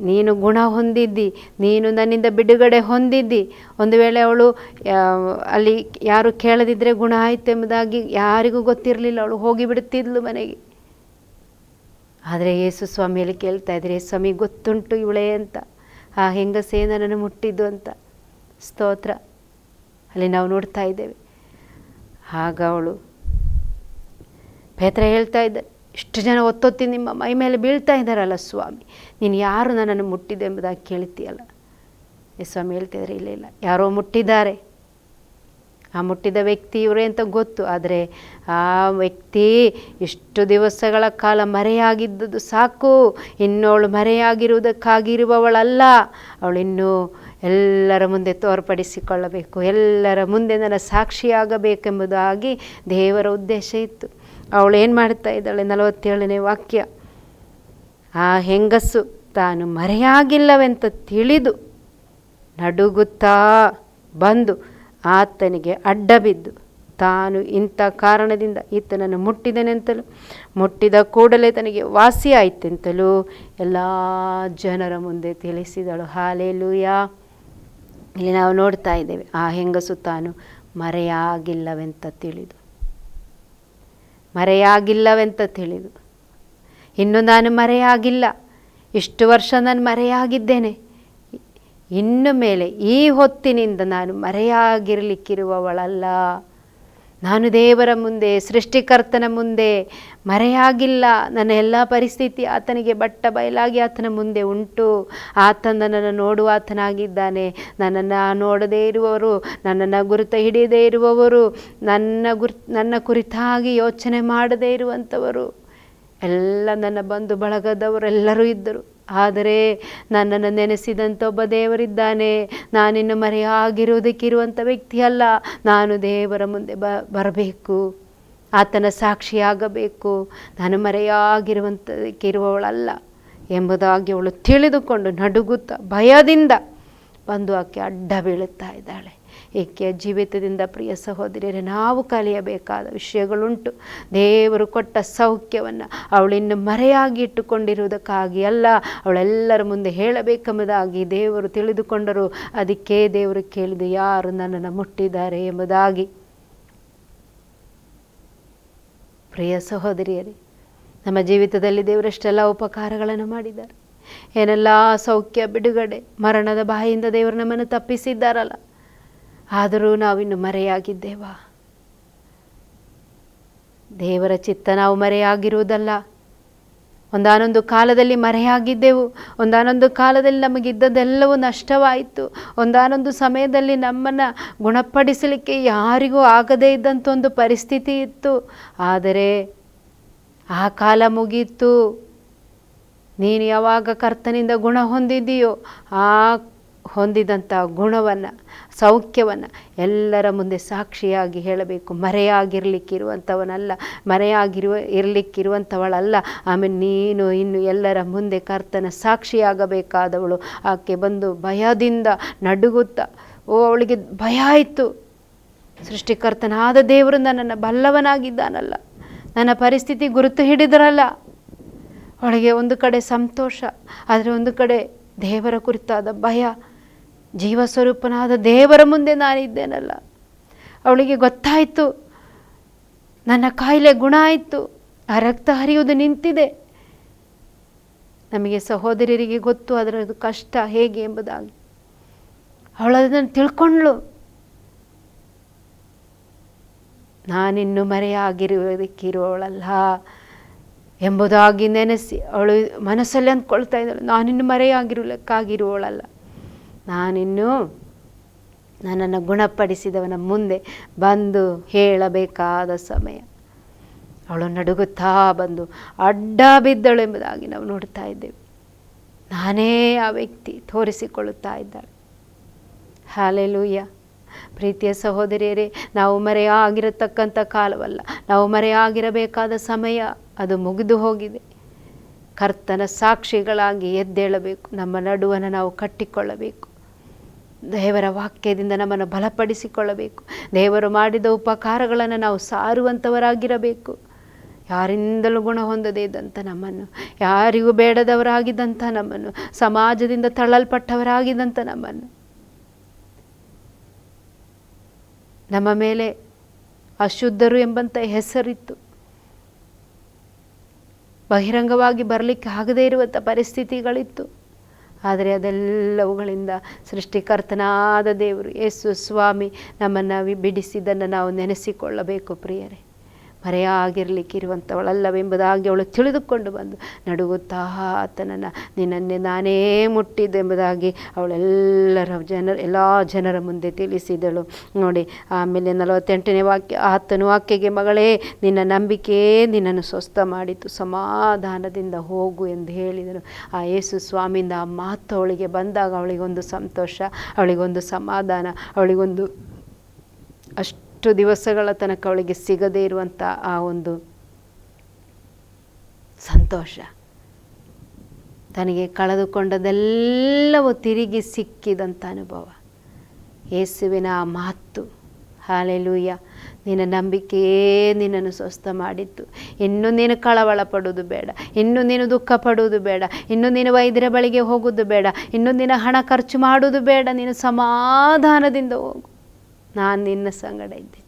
ನೀನು ಗುಣ ಹೊಂದಿದ್ದಿ, ನೀನು ನನ್ನಿಂದ ಬಿಡುಗಡೆ ಹೊಂದಿದ್ದಿ. ಒಂದು ವೇಳೆ ಅವಳು ಅಲ್ಲಿ ಯಾರು ಕೇಳದಿದ್ದರೆ ಗುಣ ಆಯಿತು ಎಂಬುದಾಗಿ ಯಾರಿಗೂ ಗೊತ್ತಿರಲಿಲ್ಲ. ಅವಳು ಹೋಗಿಬಿಡುತ್ತಿದ್ಲು ಮನೆಗೆ. ಆದರೆ ಯೇಸು ಸ್ವಾಮಿಯಲ್ಲಿ ಕೇಳ್ತಾ ಇದ್ದಾರೆ "ಯೇಸು ಸ್ವಾಮಿ, ಗೊತ್ತುಂಟು ಇವಳೇ ಅಂತ. ಆ ಹೆಂಗಸೇ ನನ್ನನ್ನು ಮುಟ್ಟಿದ್ದು ಅಂತ. ಸ್ತೋತ್ರ. ಅಲ್ಲಿ ನಾವು ನೋಡ್ತಾ ಇದ್ದೇವೆ. ಆಗ ಅವಳು ಪೇತ್ರ ಹೇಳ್ತಾ ಇದ್ದಾರೆ ಇಷ್ಟು ಜನ ಒತ್ತೊತ್ತಿ ನಿಮ್ಮ ಮೈ ಮೇಲೆ ಬೀಳ್ತಾ ಇದ್ದಾರಲ್ಲ ಸ್ವಾಮಿ, ನೀನು ಯಾರು ನನ್ನನ್ನು ಮುಟ್ಟಿದೆ ಎಂಬುದಾಗಿ ಕೇಳ್ತೀಯಲ್ಲ? ಈ ಸ್ವಾಮಿ ಹೇಳ್ತಿದ್ದಾರೆ ಇಲ್ಲ ಇಲ್ಲ, ಯಾರೋ ಮುಟ್ಟಿದ್ದಾರೆ. ಆ ಮುಟ್ಟಿದ ವ್ಯಕ್ತಿ ಇವರೇ ಅಂತ ಗೊತ್ತು, ಆದರೆ ಆ ವ್ಯಕ್ತಿ ಇಷ್ಟು ದಿವಸಗಳ ಕಾಲ ಮರೆಯಾಗಿದ್ದದ್ದು ಸಾಕು ಇನ್ನವಳು ಮರೆಯಾಗಿರುವುದಕ್ಕಾಗಿರುವವಳಲ್ಲ ಅವಳಿನ್ನೂ ಎಲ್ಲರ ಮುಂದೆ ತೋರ್ಪಡಿಸಿಕೊಳ್ಳಬೇಕು, ಎಲ್ಲರ ಮುಂದೆ ನನ್ನ ಸಾಕ್ಷಿಯಾಗಬೇಕೆಂಬುದಾಗಿ ದೇವರ ಉದ್ದೇಶ ಇತ್ತು. ಅವಳು ಏನು ಮಾಡ್ತಾ ಇದ್ದಾಳೆ? ನಲವತ್ತೇಳನೇ ವಾಕ್ಯ. ಆ ಹೆಂಗಸು ತಾನು ಮರೆಯಾಗಿಲ್ಲವೆಂತ ತಿಳಿದು ನಡುಗುತ್ತಾ ಬಂದು ಆತನಿಗೆ ಅಡ್ಡ ಬಿದ್ದು ತಾನು ಇಂಥ ಕಾರಣದಿಂದ ಈತನನ್ನು ಮುಟ್ಟಿದನೆಂತಲೂ, ಮುಟ್ಟಿದ ಕೂಡಲೇ ತನಗೆ ವಾಸಿಯಾಯಿತೆಂತಲೂ ಎಲ್ಲ ಜನರ ಮುಂದೆ ತಿಳಿಸಿದಳು. ಹಾಲೇಲೂಯ. ಇಲ್ಲಿ ನಾವು ನೋಡ್ತಾ ಇದ್ದೇವೆ, ಆ ಹೆಂಗಸು ತಾನು ಮರೆಯಾಗಿಲ್ಲವೆಂತ ತಿಳಿದು. ಮರೆಯಾಗಿಲ್ಲವೆಂತ ತಿಳಿದು. ಇನ್ನು ನಾನು ಮರೆಯಾಗಿಲ್ಲ. ಇಷ್ಟು ವರ್ಷ ನಾನು ಮರೆಯಾಗಿದ್ದೇನೆ. ಇನ್ನು ಮೇಲೆ ಈ ಹೊತ್ತಿನಿಂದ ನಾನು ಮರೆಯಾಗಿರಲಿಕ್ಕಿರುವವಳಲ್ಲ. ನಾನು ದೇವರ ಮುಂದೆ, ಸೃಷ್ಟಿಕರ್ತನ ಮುಂದೆ ಮರೆಯಾಗಿಲ್ಲ. ನನ್ನ ಎಲ್ಲ ಪರಿಸ್ಥಿತಿ ಆತನಿಗೆ ಬಟ್ಟ ಬಯಲಾಗಿ ಆತನ ಮುಂದೆ ಉಂಟು. ಆತ ನನ್ನನ್ನು ನೋಡುವ ಆತನಾಗಿದ್ದಾನೆ. ನನ್ನನ್ನು ನೋಡದೇ ಇರುವವರು, ನನ್ನನ್ನು ಗುರುತ ಹಿಡಿಯದೇ ಇರುವವರು, ನನ್ನ ಗುರ್, ನನ್ನ ಕುರಿತಾಗಿ ಯೋಚನೆ ಮಾಡದೇ ಇರುವಂಥವರು. ಎಲ್ಲ ನನ್ನ ಬಂಧು ಬಳಗದವರೆಲ್ಲರೂ ಇದ್ದರು. ಆದರೆ ನನ್ನನ್ನು ನೆನೆಸಿದಂಥ ಒಬ್ಬ ದೇವರಿದ್ದಾನೆ. ನಾನಿನ್ನು ಮರೆಯಾಗಿರುವುದಕ್ಕಿರುವಂಥ ವ್ಯಕ್ತಿ ಅಲ್ಲ ನಾನು ದೇವರ ಮುಂದೆ ಬ, ಬರಬೇಕು. ಆತನ ಸಾಕ್ಷಿಯಾಗಬೇಕು. ನಾನು ಮರೆಯಾಗಿರುವಂಥದಕ್ಕಿರುವವಳಲ್ಲ ಎಂಬುದಾಗಿ ಅವಳು ತಿಳಿದುಕೊಂಡು ನಡುಗುತ್ತಾ ಭಯದಿಂದ ಬಂದು ಆಕೆ ಅಡ್ಡ ಬೀಳುತ್ತಾ ಇದ್ದಾಳೆ. ಏಕೆಯ ಜೀವಿತದಿಂದ ಪ್ರಿಯ ಸಹೋದರಿಯರೇ, ನಾವು ಕಲಿಯಬೇಕಾದ ವಿಷಯಗಳುಂಟು. ದೇವರು ಕೊಟ್ಟ ಸೌಖ್ಯವನ್ನು ಅವಳಿನ್ನು ಮರೆಯಾಗಿ ಇಟ್ಟುಕೊಂಡಿರುವುದಕ್ಕಾಗಿ ಅಲ್ಲ, ಅವಳೆಲ್ಲರ ಮುಂದೆ ಹೇಳಬೇಕೆಂಬುದಾಗಿ ದೇವರು ತಿಳಿದುಕೊಂಡರು. ಅದಕ್ಕೆ ದೇವರು ಕೇಳಿದು, ಯಾರು ನನ್ನನ್ನು ಮುಟ್ಟಿದ್ದಾರೆ ಎಂಬುದಾಗಿ? ಪ್ರಿಯ ಸಹೋದರಿಯರೇ, ನಮ್ಮ ಜೀವಿತದಲ್ಲಿ ದೇವರಷ್ಟೆಲ್ಲ ಉಪಕಾರಗಳನ್ನು ಮಾಡಿದ್ದಾರೆ. ಏನೆಲ್ಲ ಸೌಖ್ಯ ಬಿಡುಗಡೆ, ಮರಣದ ಬಾಯಿಯಿಂದ ದೇವರು ನಮ್ಮನ್ನು ತಪ್ಪಿಸಿದ್ದಾರಲ್ಲ. ಆದರೂ ನಾವಿನ್ನು ಮರೆಯಾಗಿದ್ದೇವಾ? ದೇವರ ಚಿತ್ತ ನಾವು ಮರೆಯಾಗಿರುವುದಲ್ಲ. ಒಂದಾನೊಂದು ಕಾಲದಲ್ಲಿ ಮರೆಯಾಗಿದ್ದೆವು, ಒಂದಾನೊಂದು ಕಾಲದಲ್ಲಿ ನಮಗಿದ್ದದೆಲ್ಲವೂ ನಷ್ಟವಾಯಿತು, ಒಂದಾನೊಂದು ಸಮಯದಲ್ಲಿ ನಮ್ಮನ್ನು ಗುಣಪಡಿಸಲಿಕ್ಕೆ ಯಾರಿಗೂ ಆಗದೇ ಇದ್ದಂಥ ಒಂದು ಪರಿಸ್ಥಿತಿ ಇತ್ತು. ಆದರೆ ಆ ಕಾಲ ಮುಗೀತು ನೀನು ಯಾವಾಗ ಕರ್ತನಿಂದ ಗುಣ ಹೊಂದಿದ್ದೀಯೋ, ಆ ಹೊಂದಿದಂಥ ಗುಣವನ್ನು, ಸೌಖ್ಯವನ್ನು ಎಲ್ಲರ ಮುಂದೆ ಸಾಕ್ಷಿಯಾಗಿ ಹೇಳಬೇಕು. ಮರೆಯಾಗಿರಲಿಕ್ಕಿರುವಂಥವನಲ್ಲ, ಮರೆಯಾಗಿರುವ, ಇರಲಿಕ್ಕಿರುವಂಥವಳಲ್ಲ. ಆಮೇಲೆ ನೀನು ಇನ್ನು ಎಲ್ಲರ ಮುಂದೆ ಕರ್ತನ ಸಾಕ್ಷಿಯಾಗಬೇಕಾದವಳು. ಆಕೆ ಬಂದು ಭಯದಿಂದ ನಡುಗುತ್ತಾ, ಓ, ಅವಳಿಗೆ ಭಯ ಆಯಿತು. ಸೃಷ್ಟಿಕರ್ತನಾದ ದೇವರು ನನ್ನನ್ನು ಬಲ್ಲವನಾಗಿದ್ದಾನಲ್ಲ. ನನ್ನ ಪರಿಸ್ಥಿತಿ ಗುರುತು ಹಿಡಿದ್ರಲ್ಲ. ಅವಳಿಗೆ ಒಂದು ಕಡೆ ಸಂತೋಷ, ಆದರೆ ಒಂದು ಕಡೆ ದೇವರ ಕುರಿತಾದ ಭಯ. ಜೀವ ಸ್ವರೂಪನಾದ ದೇವರ ಮುಂದೆ ನಾನಿದ್ದೇನಲ್ಲ. ಅವಳಿಗೆ ಗೊತ್ತಾಯಿತು. ನನ್ನ ಕಾಯಿಲೆ ಗುಣ ಆಯಿತು. ಆ ರಕ್ತ ಹರಿಯುವುದು ನಿಂತಿದೆ. ನಮಗೆ ಸಹೋದರಿಯರಿಗೆ ಗೊತ್ತು, ಅದರದ್ದು ಕಷ್ಟ ಹೇಗೆ ಎಂಬುದಾಗಿ. ಅವಳದನ್ನು ತಿಳ್ಕೊಂಡ್ಳು. ನಾನಿನ್ನು ಮರೆಯಾಗಿರುವುದಕ್ಕಿರುವವಳಲ್ಲ ಎಂಬುದಾಗಿ ನೆನೆಸಿ ಅವಳು ಮನಸ್ಸಲ್ಲಿ ಅಂದ್ಕೊಳ್ತಾ ಇದ್ದಾಳು. ನಾನಿನ್ನು ಮರೆಯಾಗಿರಲಿಕ್ಕಾಗಿರುವವಳಲ್ಲ ನಾನಿನ್ನು ನನ್ನನ್ನು ಗುಣಪಡಿಸಿದವನ ಮುಂದೆ ಬಂದು ಹೇಳಬೇಕಾದ ಸಮಯ. ಅವಳು ನಡುಗುತ್ತಾ ಬಂದು ಅಡ್ಡ ಬಿದ್ದಳು ಎಂಬುದಾಗಿ ನಾವು ನೋಡ್ತಾ ಇದ್ದೇವೆ. ನಾನೇ ಆ ವ್ಯಕ್ತಿ ತೋರಿಸಿಕೊಳ್ಳುತ್ತಾ ಇದ್ದಾಳೆ. ಹಾಲೆಲೂಯ್ಯ. ಪ್ರೀತಿಯ ಸಹೋದರಿಯರೇ, ನಾವು ಮರೆಯಾಗಿರತಕ್ಕಂಥ ಕಾಲವಲ್ಲ. ನಾವು ಮರೆಯಾಗಿರಬೇಕಾದ ಸಮಯ ಅದು ಮುಗಿದು ಹೋಗಿದೆ. ಕರ್ತನ ಸಾಕ್ಷಿಗಳಾಗಿ ಎದ್ದೇಳಬೇಕು. ನಮ್ಮ ನಡುವನ್ನು ನಾವು ಕಟ್ಟಿಕೊಳ್ಳಬೇಕು. ದೇವರ ವಾಕ್ಯದಿಂದ ನಮ್ಮನ್ನು ಬಲಪಡಿಸಿಕೊಳ್ಳಬೇಕು. ದೇವರು ಮಾಡಿದ ಉಪಕಾರಗಳನ್ನು ನಾವು ಸಾರುವಂಥವರಾಗಿರಬೇಕು. ಯಾರಿಂದಲೂ ಗುಣ ಹೊಂದದೇ ಇದ್ದಂಥ ನಮ್ಮನ್ನು, ಯಾರಿಗೂ ಬೇಡದವರಾಗಿದ್ದಂಥ ನಮ್ಮನ್ನು, ಸಮಾಜದಿಂದ ತಳ್ಳಲ್ಪಟ್ಟವರಾಗಿದ್ದಂಥ ನಮ್ಮನ್ನು. ನಮ್ಮ ಮೇಲೆ ಅಶುದ್ಧರು ಎಂಬಂಥ ಹೆಸರಿತ್ತು. ಬಹಿರಂಗವಾಗಿ ಬರಲಿಕ್ಕೆ ಆಗದೇ ಇರುವಂಥ ಪರಿಸ್ಥಿತಿಗಳಿತ್ತು. ಆದರೆ ಅದೆಲ್ಲವುಗಳಿಂದ ಸೃಷ್ಟಿಕರ್ತನಾದ ದೇವರು ಯೇಸು ಸ್ವಾಮಿ ನಮ್ಮನ್ನು ಬಿಡಿಸಿದ್ದನ್ನು ನಾವು ನೆನೆಸಿಕೊಳ್ಳಬೇಕು ಪ್ರಿಯರೇ. ಮರೆಯಾಗಿರಲಿಕ್ಕಿರುವಂಥವಳಲ್ಲವೆಂಬುದಾಗಿ ಅವಳು ತಿಳಿದುಕೊಂಡು ಬಂದು ನಡುಗುತ್ತಾ ಆತನನ್ನು, ನಿನ್ನನ್ನೇ ನಾನೇ ಮುಟ್ಟಿದ್ದೆಂಬುದಾಗಿ ಅವಳೆಲ್ಲರ ಜನರ, ಎಲ್ಲ ಜನರ ಮುಂದೆ ತಿಳಿಸಿದಳು. ನೋಡಿ, ಆಮೇಲೆ ನಲವತ್ತೆಂಟನೇ ವಾಕ್ಯ, ಆತನು ವಾಕ್ಯಗೆ ಮಗಳೇ, ನಿನ್ನ ನಂಬಿಕೆ ನಿನ್ನನ್ನು ಸ್ವಸ್ಥ ಮಾಡಿತು, ಸಮಾಧಾನದಿಂದ ಹೋಗು ಎಂದು ಹೇಳಿದನು. ಆ ಯೇಸು ಸ್ವಾಮಿಯಿಂದ ಆ ಮಾತು ಅವಳಿಗೆ ಬಂದಾಗ ಅವಳಿಗೊಂದು ಸಂತೋಷ, ಅವಳಿಗೊಂದು ಸಮಾಧಾನ, ಅವಳಿಗೊಂದು ಅಷ್ಟು ಅಷ್ಟು ದಿವಸಗಳ ತನಕ ಅವಳಿಗೆ ಸಿಗದೇ ಇರುವಂಥ ಆ ಒಂದು ಸಂತೋಷ. ತನಗೆ ಕಳೆದುಕೊಂಡದೆಲ್ಲವೂ ತಿರುಗಿ ಸಿಕ್ಕಿದಂಥ ಅನುಭವ. ಯೇಸುವಿನ ಆ ಮಾತು ಹಾಲೆಲೂಯ್ಯ ನಿನ್ನ ನಂಬಿಕೆಯೇ ನಿನ್ನನ್ನು ಸ್ವಸ್ಥ ಮಾಡಿತ್ತು ಇನ್ನು ನೀನು ಕಳವಳ ಪಡುವುದು ಬೇಡ, ಇನ್ನು ನೀನು ದುಃಖ ಪಡುವುದು ಬೇಡ, ಇನ್ನು ನೀನು ವೈದ್ಯರ ಬಳಿಗೆ ಹೋಗುವುದು ಬೇಡ, ಇನ್ನು ನೀನು ಹಣ ಖರ್ಚು ಮಾಡುವುದು ಬೇಡ, ನೀನು ಸಮಾಧಾನದಿಂದ ಹೋಗು. ನಾನು ನಿನ್ನ ಸಂಗಡ ಇದ್ದೆ.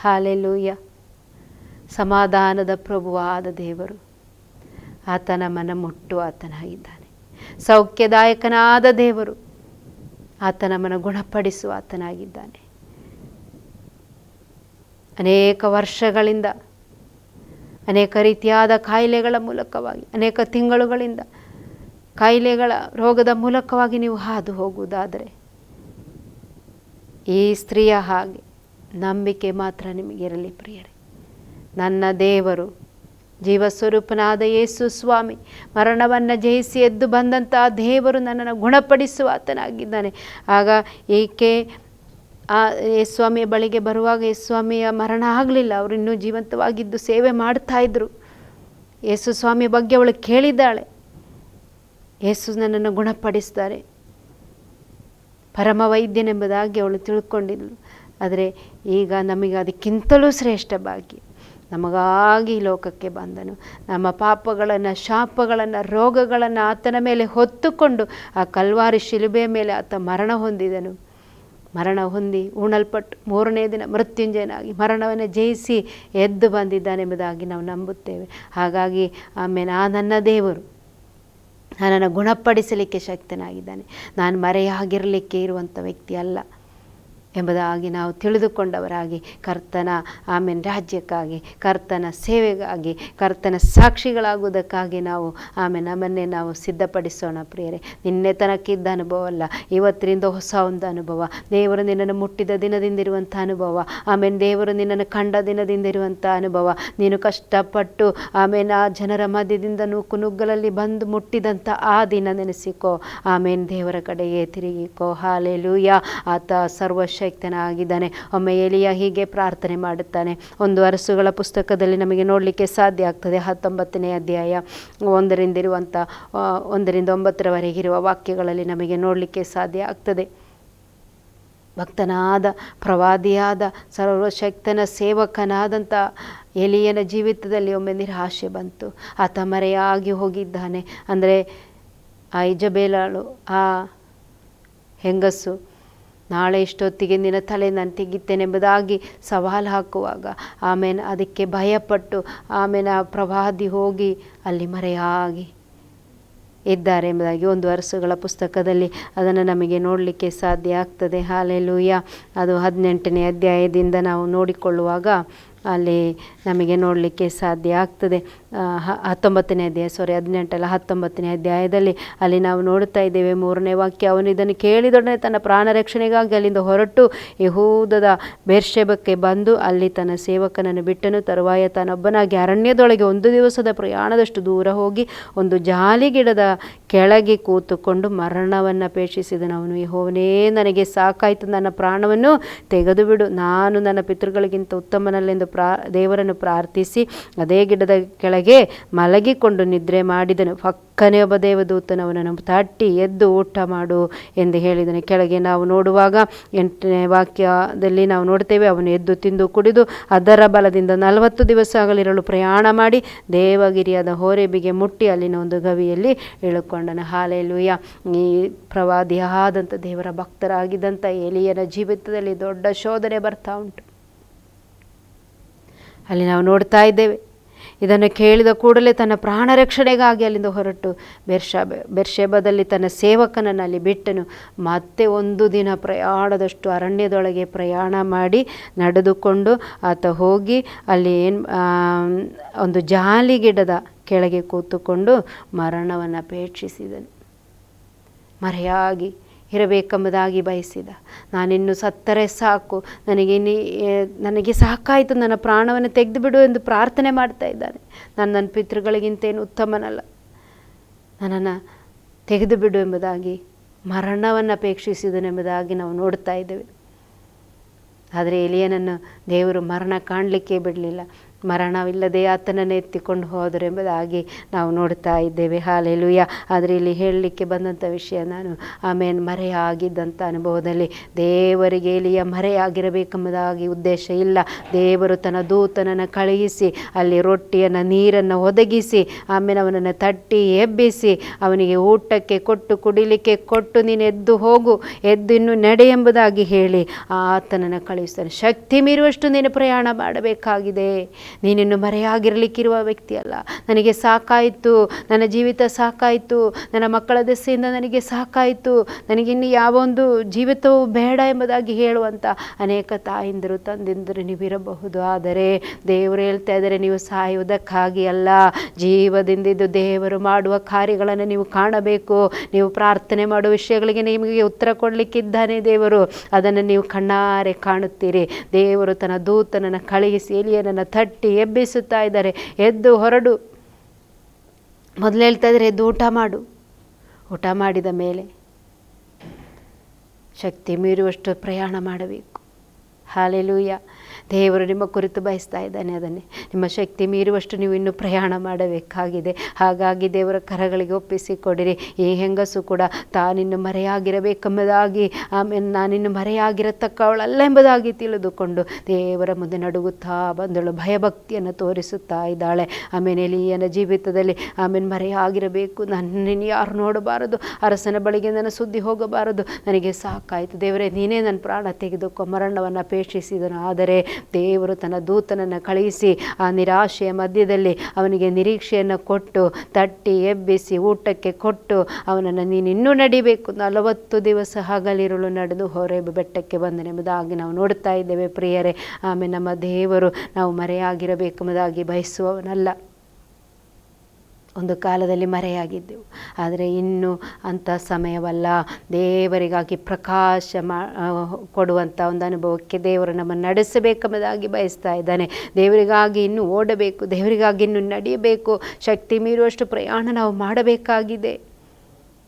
ಹಾಲೆಲೂಯ್ಯ. ಸಮಾಧಾನದ ಪ್ರಭುವಾದ ದೇವರು. ಆತನ ಮನ ಮುಟ್ಟು ಆತನಾಗಿದ್ದಾನೆ ಸೌಖ್ಯದಾಯಕನಾದ ದೇವರು. ಆತನ ಮನ ಗುಣಪಡಿಸುವ ಆತನಾಗಿದ್ದಾನೆ. ಅನೇಕ ವರ್ಷಗಳಿಂದ, ಅನೇಕ ರೀತಿಯಾದ ಕಾಯಿಲೆಗಳ ಮೂಲಕವಾಗಿ, ಅನೇಕ ತಿಂಗಳುಗಳಿಂದ ಕಾಯಿಲೆಗಳ ರೋಗದ ಮೂಲಕವಾಗಿ ನೀವು ಹಾದು ಹೋಗುವುದಾದರೆ ಈ ಸ್ತ್ರೀಯ ಹಾಗೆ ನಂಬಿಕೆ ಮಾತ್ರ ನಿಮಗಿರಲಿ ಪ್ರಿಯರೇ. ನನ್ನ ದೇವರು, ಜೀವಸ್ವರೂಪನಾದ ಯೇಸು ಸ್ವಾಮಿ, ಮರಣವನ್ನು ಜಯಿಸಿ ಎದ್ದು ಬಂದಂತಹ ದೇವರು ನನ್ನನ್ನು ಗುಣಪಡಿಸುವ ಆತನಾಗಿದ್ದಾನೆ. ಆಗ ಏಕೆ ಆ ಯೇಸ್ವಾಮಿಯ ಬಳಿಗೆ ಬರುವಾಗ ಯೇಸ್ವಾಮಿಯ ಮರಣ ಆಗಲಿಲ್ಲ, ಅವರು ಇನ್ನೂ ಜೀವಂತವಾಗಿದ್ದು ಸೇವೆ ಮಾಡ್ತಾ ಇದ್ರು. ಯೇಸು ಸ್ವಾಮಿಯ ಬಗ್ಗೆ ಅವಳು ಕೇಳಿದ್ದಾಳೆ. ಯೇಸು ನನ್ನನ್ನು ಗುಣಪಡಿಸ್ತಾರೆ. ಪರಮ ವೈದ್ಯನೆಂಬುದಾಗಿ ಅವಳು ತಿಳ್ಕೊಂಡಿದ್ಳು ಆದರೆ ಈಗ ನಮಗೆ ಅದಕ್ಕಿಂತಲೂ ಶ್ರೇಷ್ಠ ಭಾಗ್ಯ. ನಮಗಾಗಿ ಲೋಕಕ್ಕೆ ಬಂದನು. ನಮ್ಮ ಪಾಪಗಳನ್ನು, ಶಾಪಗಳನ್ನು, ರೋಗಗಳನ್ನು ಆತನ ಮೇಲೆ ಹೊತ್ತುಕೊಂಡು ಆ ಕಲ್ವಾರಿ ಶಿಲುಬೆ ಮೇಲೆ ಆತ ಮರಣ ಹೊಂದಿದನು. ಮರಣ ಹೊಂದಿ ಉಣಲ್ಪಟ್ಟು ಮೂರನೇ ದಿನ ಮೃತ್ಯುಂಜಯನಾಗಿ ಮರಣವನ್ನು ಜಯಿಸಿ ಎದ್ದು ಬಂದಿದ್ದಾನೆಂಬುದಾಗಿ ನಾವು ನಂಬುತ್ತೇವೆ. ಹಾಗಾಗಿ ಆಮೇಲೆ ಆ ನನ್ನ ದೇವರು ನನ್ನನ್ನು ಗುಣಪಡಿಸಲಿಕ್ಕೆ ಶಕ್ತನಾಗಿದ್ದಾನೆ. ನಾನು ಮರೆಯಾಗಿರಲಿಕ್ಕೆ ಇರುವಂಥ ವ್ಯಕ್ತಿ ಅಲ್ಲ. ಎಂಬುದಾಗಿ ನಾವು ತಿಳಿದುಕೊಂಡವರಾಗಿ ಕರ್ತನ ಆಮೇಲೆ ರಾಜ್ಯಕ್ಕಾಗಿ, ಕರ್ತನ ಸೇವೆಗಾಗಿ, ಕರ್ತನ ಸಾಕ್ಷಿಗಳಾಗುವುದಕ್ಕಾಗಿ ನಾವು ಆಮೇಲೆ ನಮ್ಮನ್ನೇ ನಾವು ಸಿದ್ಧಪಡಿಸೋಣ ಪ್ರಿಯರೇ. ನಿನ್ನೆ ತನಕ್ಕಿದ್ದ ಅನುಭವ ಅಲ್ಲ ಇವತ್ತರಿಂದ ಹೊಸ ಒಂದು ಅನುಭವ. ದೇವರು ನಿನ್ನನ್ನು ಮುಟ್ಟಿದ ದಿನದಿಂದ ಇರುವಂಥ ಅನುಭವ. ಆಮೇಲೆ ದೇವರು ನಿನ್ನನ್ನು ಕಂಡ ದಿನದಿಂದ ಇರುವಂಥ ಅನುಭವ. ನೀನು ಕಷ್ಟಪಟ್ಟು ಆಮೇಲೆ ಆ ಜನರ ಮಧ್ಯದಿಂದ ನೂಕು ನುಗ್ಗಲಲ್ಲಿ ಬಂದು ಮುಟ್ಟಿದಂಥ ಆ ದಿನ ನೆನೆಸಿಕೋ. ಆಮೇಲೆ ದೇವರ ಕಡೆಗೆ ತಿರುಗಿಕೋ. ಹಾಲೆಲೂಯ. ಆತ ಸರ್ವಶಕ್ತನಾಗಿದ್ದಾನೆ ಒಮ್ಮೆ ಎಲಿಯ ಹೀಗೆ ಪ್ರಾರ್ಥನೆ ಮಾಡುತ್ತಾನೆ. ಒಂದು ಅರಸುಗಳ ಪುಸ್ತಕದಲ್ಲಿ ನಮಗೆ ನೋಡಲಿಕ್ಕೆ ಸಾಧ್ಯ ಆಗ್ತದೆ. ಹತ್ತೊಂಬತ್ತನೇ ಅಧ್ಯಾಯ ಒಂದರಿಂದ ಒಂಬತ್ತರವರೆಗೆ ಇರುವ ಒಂದರಿಂದ ಒಂಬತ್ತರವರೆಗಿರುವ ವಾಕ್ಯಗಳಲ್ಲಿ ನಮಗೆ ನೋಡಲಿಕ್ಕೆ ಸಾಧ್ಯ ಆಗ್ತದೆ. ಭಕ್ತನಾದ, ಪ್ರವಾದಿಯಾದ, ಸರ್ವಶಕ್ತನ ಸೇವಕನಾದಂಥ ಎಲಿಯನ ಜೀವಿತದಲ್ಲಿ ಒಮ್ಮೆ ನಿರಾಶೆ ಬಂತು. ಆತ ಮರೆಯಾಗಿ ಹೋಗಿದ್ದಾನೆ. ಅಂದರೆ ಆ ಇಜಬೇಲಾಳು, ಆ ಹೆಂಗಸು ನಾಳೆ ಇಷ್ಟೊತ್ತಿಗೆ ನಿನ್ನ ತಲೆ ನಾನು ತೆಗಿತೇನೆಂಬುದಾಗಿ ಸವಾಲು ಹಾಕುವಾಗ ಆಮೇಲೆ ಅದಕ್ಕೆ ಭಯಪಟ್ಟು ಆಮೇಲೆ ಆ ಪ್ರವಾದಿ ಹೋಗಿ ಅಲ್ಲಿ ಮರೆಯಾಗಿ ಇದ್ದಾರೆ ಎಂಬುದಾಗಿ ಒಂದು ವರ್ಷಗಳ ಪುಸ್ತಕದಲ್ಲಿ ಅದನ್ನು ನಮಗೆ ನೋಡಲಿಕ್ಕೆ ಸಾಧ್ಯ ಆಗ್ತದೆ. ಹಾಲೆಲೂಯ. ಅದು ಹದಿನೆಂಟನೇ ಅಧ್ಯಾಯದಿಂದ ನಾವು ನೋಡಿಕೊಳ್ಳುವಾಗ ಅಲ್ಲಿ ನಮಗೆ ನೋಡಲಿಕ್ಕೆ ಸಾಧ್ಯ ಆಗ್ತದೆ. ಹ- ಹತ್ತೊಂಬತ್ತನೇ ಅಧ್ಯಾಯ ಸಾರಿ ಹದಿನೆಂಟಲ್ಲ, ಹತ್ತೊಂಬತ್ತನೇ ಅಧ್ಯಾಯದಲ್ಲಿ ಅಲ್ಲಿ ನಾವು ನೋಡ್ತಾ ಇದ್ದೇವೆ, ಮೂರನೇ ವಾಕ್ಯ, ಅವನು ಇದನ್ನು ಕೇಳಿದೊಡನೆ ತನ್ನ ಪ್ರಾಣ ರಕ್ಷಣೆಗಾಗಿ ಅಲ್ಲಿಂದ ಹೊರಟು ಯಹೂದದ ಬೇರ್ಷೆಬಕ್ಕೆ ಬಂದು ಅಲ್ಲಿ ತನ್ನ ಸೇವಕನನ್ನು ಬಿಟ್ಟನು. ತರುವಾಯ ತಾನೊಬ್ಬನಾಗಿ ಅರಣ್ಯದೊಳಗೆ ಒಂದು ದಿವಸದ ಪ್ರಯಾಣದಷ್ಟು ದೂರ ಹೋಗಿ ಒಂದು ಜಾಲಿಗಿಡದ ಕೆಳಗೆ ಕೂತುಕೊಂಡು ಮರಣವನ್ನು ಅಪೇಕ್ಷಿಸಿದನು ಅವನು, ಯಹೋವನೇ, ನನಗೆ ಸಾಕಾಯಿತು, ನನ್ನ ಪ್ರಾಣವನ್ನು ತೆಗೆದು ಬಿಡು ನಾನು ನನ್ನ ಪಿತೃಗಳಿಗಿಂತ ಉತ್ತಮನಲ್ಲೆಂದು ಪ್ರಾ, ದೇವರನ್ನು ಪ್ರಾರ್ಥಿಸಿ, ಅದೇ ಗಿಡದ ಕೆಳಗೆ ಮಲಗಿಕೊಂಡು ನಿದ್ರೆ ಮಾಡಿದನು. ಪಕ್ಕನೆ ಒಬ್ಬ ದೇವದೂತನು ತಟ್ಟಿ ಎದ್ದು ಊಟ ಮಾಡು ಎಂದು ಹೇಳಿದನು. ಕೆಳಗೆ ನಾವು ನೋಡುವಾಗ ಎಂಟನೇ ವಾಕ್ಯದಲ್ಲಿ ನಾವು ನೋಡ್ತೇವೆ, ಅವನು ಎದ್ದು ತಿಂದು ಕುಡಿದು ಅದರ ಬಲದಿಂದ ನಲವತ್ತು ದಿವಸ ಆಗಲಿರಲು ಪ್ರಯಾಣ ಮಾಡಿ ದೇವಗಿರಿಯಾದ ಹೋರೆಬಿಗೆ ಮುಟ್ಟಿ ಅಲ್ಲಿನ ಒಂದು ಗವಿಯಲ್ಲಿ ಇಳುಕೊಂಡನು. ಹಾಲೆಲೂಯ. ಈ ಪ್ರವಾದಿ ಆದಂಥ ದೇವರ ಭಕ್ತರಾಗಿದ್ದಂಥ ಎಲಿಯನ ಜೀವಿತದಲ್ಲಿ ದೊಡ್ಡ ಶೋಧನೆ ಬರ್ತಾ ಉಂಟು. ಅಲ್ಲಿ ನಾವು ನೋಡ್ತಾ ಇದ್ದೇವೆ. ಇದನ್ನು ಕೇಳಿದ ಕೂಡಲೇ ತನ್ನ ಪ್ರಾಣ ರಕ್ಷಣೆಗಾಗಿ ಅಲ್ಲಿಂದ ಹೊರಟು. ಬೆರ್ಷಾ ಬೆರ್ಷೆಬದಲ್ಲಿ ತನ್ನ ಸೇವಕನನ್ನು ಅಲ್ಲಿ ಬಿಟ್ಟನು. ಮತ್ತೆ ಒಂದು ದಿನ ಪ್ರಯಾಣದಷ್ಟು ಅರಣ್ಯದೊಳಗೆ ಪ್ರಯಾಣ ಮಾಡಿ ನಡೆದುಕೊಂಡು ಆತ ಹೋಗಿ ಅಲ್ಲಿ ಏನು ಒಂದು ಜಾಲಿ ಗಿಡದ ಕೆಳಗೆ ಕೂತುಕೊಂಡು ಮರಣವನ್ನು ಅಪೇಕ್ಷಿಸಿದನು ಮರೆಯಾಗಿ ಇರಬೇಕೆಂಬುದಾಗಿ ಬಯಸಿದ. ನಾನಿನ್ನು ಸತ್ತರೆ ಸಾಕು. ನನಗೆ ನನಗೆ ಸಾಕಾಯಿತು. ನನ್ನ ಪ್ರಾಣವನ್ನು ತೆಗೆದು ಬಿಡು ಎಂದು ಪ್ರಾರ್ಥನೆ ಮಾಡ್ತಾ ಇದ್ದಾನೆ. ನಾನು ನನ್ನ ಪಿತೃಗಳಿಗಿಂತ ಏನು ಉತ್ತಮನಲ್ಲ. ನನ್ನನ್ನು ತೆಗೆದು ಬಿಡು ಎಂಬುದಾಗಿ, ಮರಣವನ್ನು ಅಪೇಕ್ಷಿಸಿದನೆಂಬುದಾಗಿ ನಾವು ನೋಡ್ತಾ ಇದ್ದೇವೆ. ಆದರೆ ಎಲಿಯನನ್ನು ದೇವರು ಮರಣ ಕಾಣಲಿಕ್ಕೆ ಬಿಡಲಿಲ್ಲ. ಮರಣವಿಲ್ಲದೆ ಆತನನ್ನು ಎತ್ತಿಕೊಂಡು ಹೋದರು ಎಂಬುದಾಗಿ ನಾವು ನೋಡ್ತಾ ಇದ್ದೇವೆ. ಹಾಲೆಲುಯ್ಯ ಆದರೆ ಇಲ್ಲಿ ಹೇಳಲಿಕ್ಕೆ ಬಂದಂಥ ವಿಷಯ ನಾನು ಆಮೇಲೆ ಮರೆಯಾಗಿದ್ದಂಥ ಅನುಭವದಲ್ಲಿ ದೇವರಿಗೆ ಇಲ್ಲಿಯ ಮರೆಯಾಗಿರಬೇಕೆಂಬುದಾಗಿ ಉದ್ದೇಶ ಇಲ್ಲ. ದೇವರು ತನ್ನ ದೂತನನ್ನು ಕಳುಹಿಸಿ, ಅಲ್ಲಿ ರೊಟ್ಟಿಯನ್ನು, ನೀರನ್ನು ಒದಗಿಸಿ ಆಮೇಲೆ ಅವನನ್ನು ತಟ್ಟಿ ಎಬ್ಬಿಸಿ, ಅವನಿಗೆ ಊಟಕ್ಕೆ ಕೊಟ್ಟು, ಕುಡಿಲಿಕ್ಕೆ ಕೊಟ್ಟು, ನೀನು ಎದ್ದು ಹೋಗು, ಎದ್ದು ಇನ್ನು ನಡೆ ಎಂಬುದಾಗಿ ಹೇಳಿ, ಆತನನ್ನು ಕಳುಹಿಸ್ತಾನೆ ಶಕ್ತಿ ಮೀರುವಷ್ಟು ನೀನು ಪ್ರಯಾಣ ಮಾಡಬೇಕಾಗಿದೆ. ನೀನಿನ್ನು ಮರೆಯಾಗಿರಲಿಕ್ಕಿರುವ ವ್ಯಕ್ತಿಯಲ್ಲ. ನನಗೆ ಸಾಕಾಯಿತು. ನನ್ನ ಜೀವಿತ ಸಾಕಾಯಿತು. ನನ್ನ ಮಕ್ಕಳ ದೆಸೆಯಿಂದ ನನಗೆ ಸಾಕಾಯಿತು. ನನಗಿನ್ನು ಯಾವ ಒಂದು ಜೀವಿತವೂ ಬೇಡ ಎಂಬುದಾಗಿ ಹೇಳುವಂಥ ಅನೇಕ ತಾಯಿಂದರು, ತಂದಿಂದರು ನೀವಿರಬಹುದು. ಆದರೆ ದೇವರು ಹೇಳ್ತಾ ಇದ್ದಾರೆ, ನೀವು ಸಾಯುವುದಕ್ಕಾಗಿ ಅಲ್ಲ. ಜೀವದಿಂದಿದ್ದು ದೇವರು ಮಾಡುವ ಕಾರ್ಯಗಳನ್ನು ನೀವು ಕಾಣಬೇಕು. ನೀವು ಪ್ರಾರ್ಥನೆ ಮಾಡುವ ವಿಷಯಗಳಿಗೆ ನಿಮಗೆ ಉತ್ತರ ಕೊಡಲಿಕ್ಕಿದ್ದಾನೆ ದೇವರು. ಅದನ್ನು ನೀವು ಕಣ್ಣಾರೆ ಕಾಣುತ್ತೀರಿ. ದೇವರು ತನ್ನ ದೂತನನ್ನು ಕಳುಹಿಸಿ, ಎಲಿಯನನ್ನು ತಟ್ಟಿ ಎಬ್ಬಿಸುತ್ತಾ ಇದ್ದಾರೆ. ಎದ್ದು ಹೊರಡು. ಮೊದಲು ಹೇಳ್ತಾ ಇದ್ದಾರೆ ಎದ್ದು ಊಟ ಮಾಡು. ಊಟ ಮಾಡಿದ ಮೇಲೆ ಶಕ್ತಿ ಮೀರುವಷ್ಟು ಪ್ರಯಾಣ ಮಾಡಬೇಕು. ಹಾಲೆಲೂಯ ದೇವರು ನಿಮ್ಮ ಕುರಿತು ಬಯಸ್ತಾ ಇದ್ದಾನೆ, ಅದನ್ನೇ. ನಿಮ್ಮ ಶಕ್ತಿ ಮೀರುವಷ್ಟು ನೀವು ಇನ್ನೂ ಪ್ರಯಾಣ ಮಾಡಬೇಕಾಗಿದೆ. ಹಾಗಾಗಿ ದೇವರ ಕರಗಳಿಗೆ ಒಪ್ಪಿಸಿ ಕೊಡಿರಿ ಈ ಹೆಂಗಸು ಕೂಡ ತಾನಿನ್ನು ಮರೆಯಾಗಿರಬೇಕೆಂಬುದಾಗಿ, ಆಮೇಲೆ ನಾನಿನ್ನು ಮರೆಯಾಗಿರತಕ್ಕವಳಲ್ಲ ಎಂಬುದಾಗಿ ತಿಳಿದುಕೊಂಡು ದೇವರ ಮುಂದೆ ನಡುಗುತ್ತಾ ಬಂದಳು, ಭಯಭಕ್ತಿಯನ್ನು ತೋರಿಸುತ್ತಾ ಇದ್ದಾಳೆ. ಆಮೇಲೆ ಎಲಿಯನ ಜೀವಿತದಲ್ಲಿ, ಆಮೇಲೆ ಮರೆಯಾಗಿರಬೇಕು, ನನ್ನನ್ನು ಯಾರು ನೋಡಬಾರದು, ಅರಸನ ಬಳಿಗೆ ನನ್ನ ಸುದ್ದಿ ಹೋಗಬಾರದು, ನನಗೆ ಸಾಕಾಯಿತು. ದೇವರೇ, ನೀನೇ ನನ್ನ ಪ್ರಾಣ ತೆಗೆದುಕೊ, ಮರಣವನ್ನು ಅಪೇಕ್ಷಿಸಿದನು ಆದರೆ ದೇವರು ತನ್ನ ದೂತನನ್ನು ಕಳುಹಿಸಿ ಆ ನಿರಾಶೆಯ ಮಧ್ಯದಲ್ಲಿ ಅವನಿಗೆ ನಿರೀಕ್ಷೆಯನ್ನು ಕೊಟ್ಟು, ತಟ್ಟಿ ಎಬ್ಬಿಸಿ, ಊಟಕ್ಕೆ ಕೊಟ್ಟು ಅವನನ್ನು ನೀನು ಇನ್ನೂ ನಡಿಬೇಕು, ನಲವತ್ತು ದಿವಸ ಹಗಲಿರುಳು ನಡೆದು ಹೊರೆ ಬೆಟ್ಟಕ್ಕೆ ಬಂದನೆಂಬುದಾಗಿ ನಾವು ನೋಡ್ತಾ ಇದ್ದೇವೆ ಪ್ರಿಯರೇ. ಆಮೇಲೆ ನಮ್ಮ ದೇವರು ನಾವು ಮರೆಯಾಗಿರಬೇಕೆಂಬುದಾಗಿ ಬಯಸುವವನಲ್ಲ. ಒಂದು ಕಾಲದಲ್ಲಿ ಮರೆಯಾಗಿದ್ದೆವು. ಆದರೆ ಇನ್ನು ಅಂಥ ಸಮಯವಲ್ಲ. ದೇವರಿಗಾಗಿ ಪ್ರಕಾಶ ಮಾ ಕೊಡುವಂಥ ಒಂದು ಅನುಭವಕ್ಕೆ ದೇವರು ನಮ್ಮನ್ನು ನಡೆಸಬೇಕೆಂಬುದಾಗಿ ಬಯಸ್ತಾ ಇದ್ದಾನೆ. ದೇವರಿಗಾಗಿ ಇನ್ನೂ ಓಡಬೇಕು, ದೇವರಿಗಾಗಿ ಇನ್ನೂ ನಡೆಯಬೇಕು. ಶಕ್ತಿ ಮೀರುವಷ್ಟು ಪ್ರಯಾಣ ನಾವು ಮಾಡಬೇಕಾಗಿದೆ.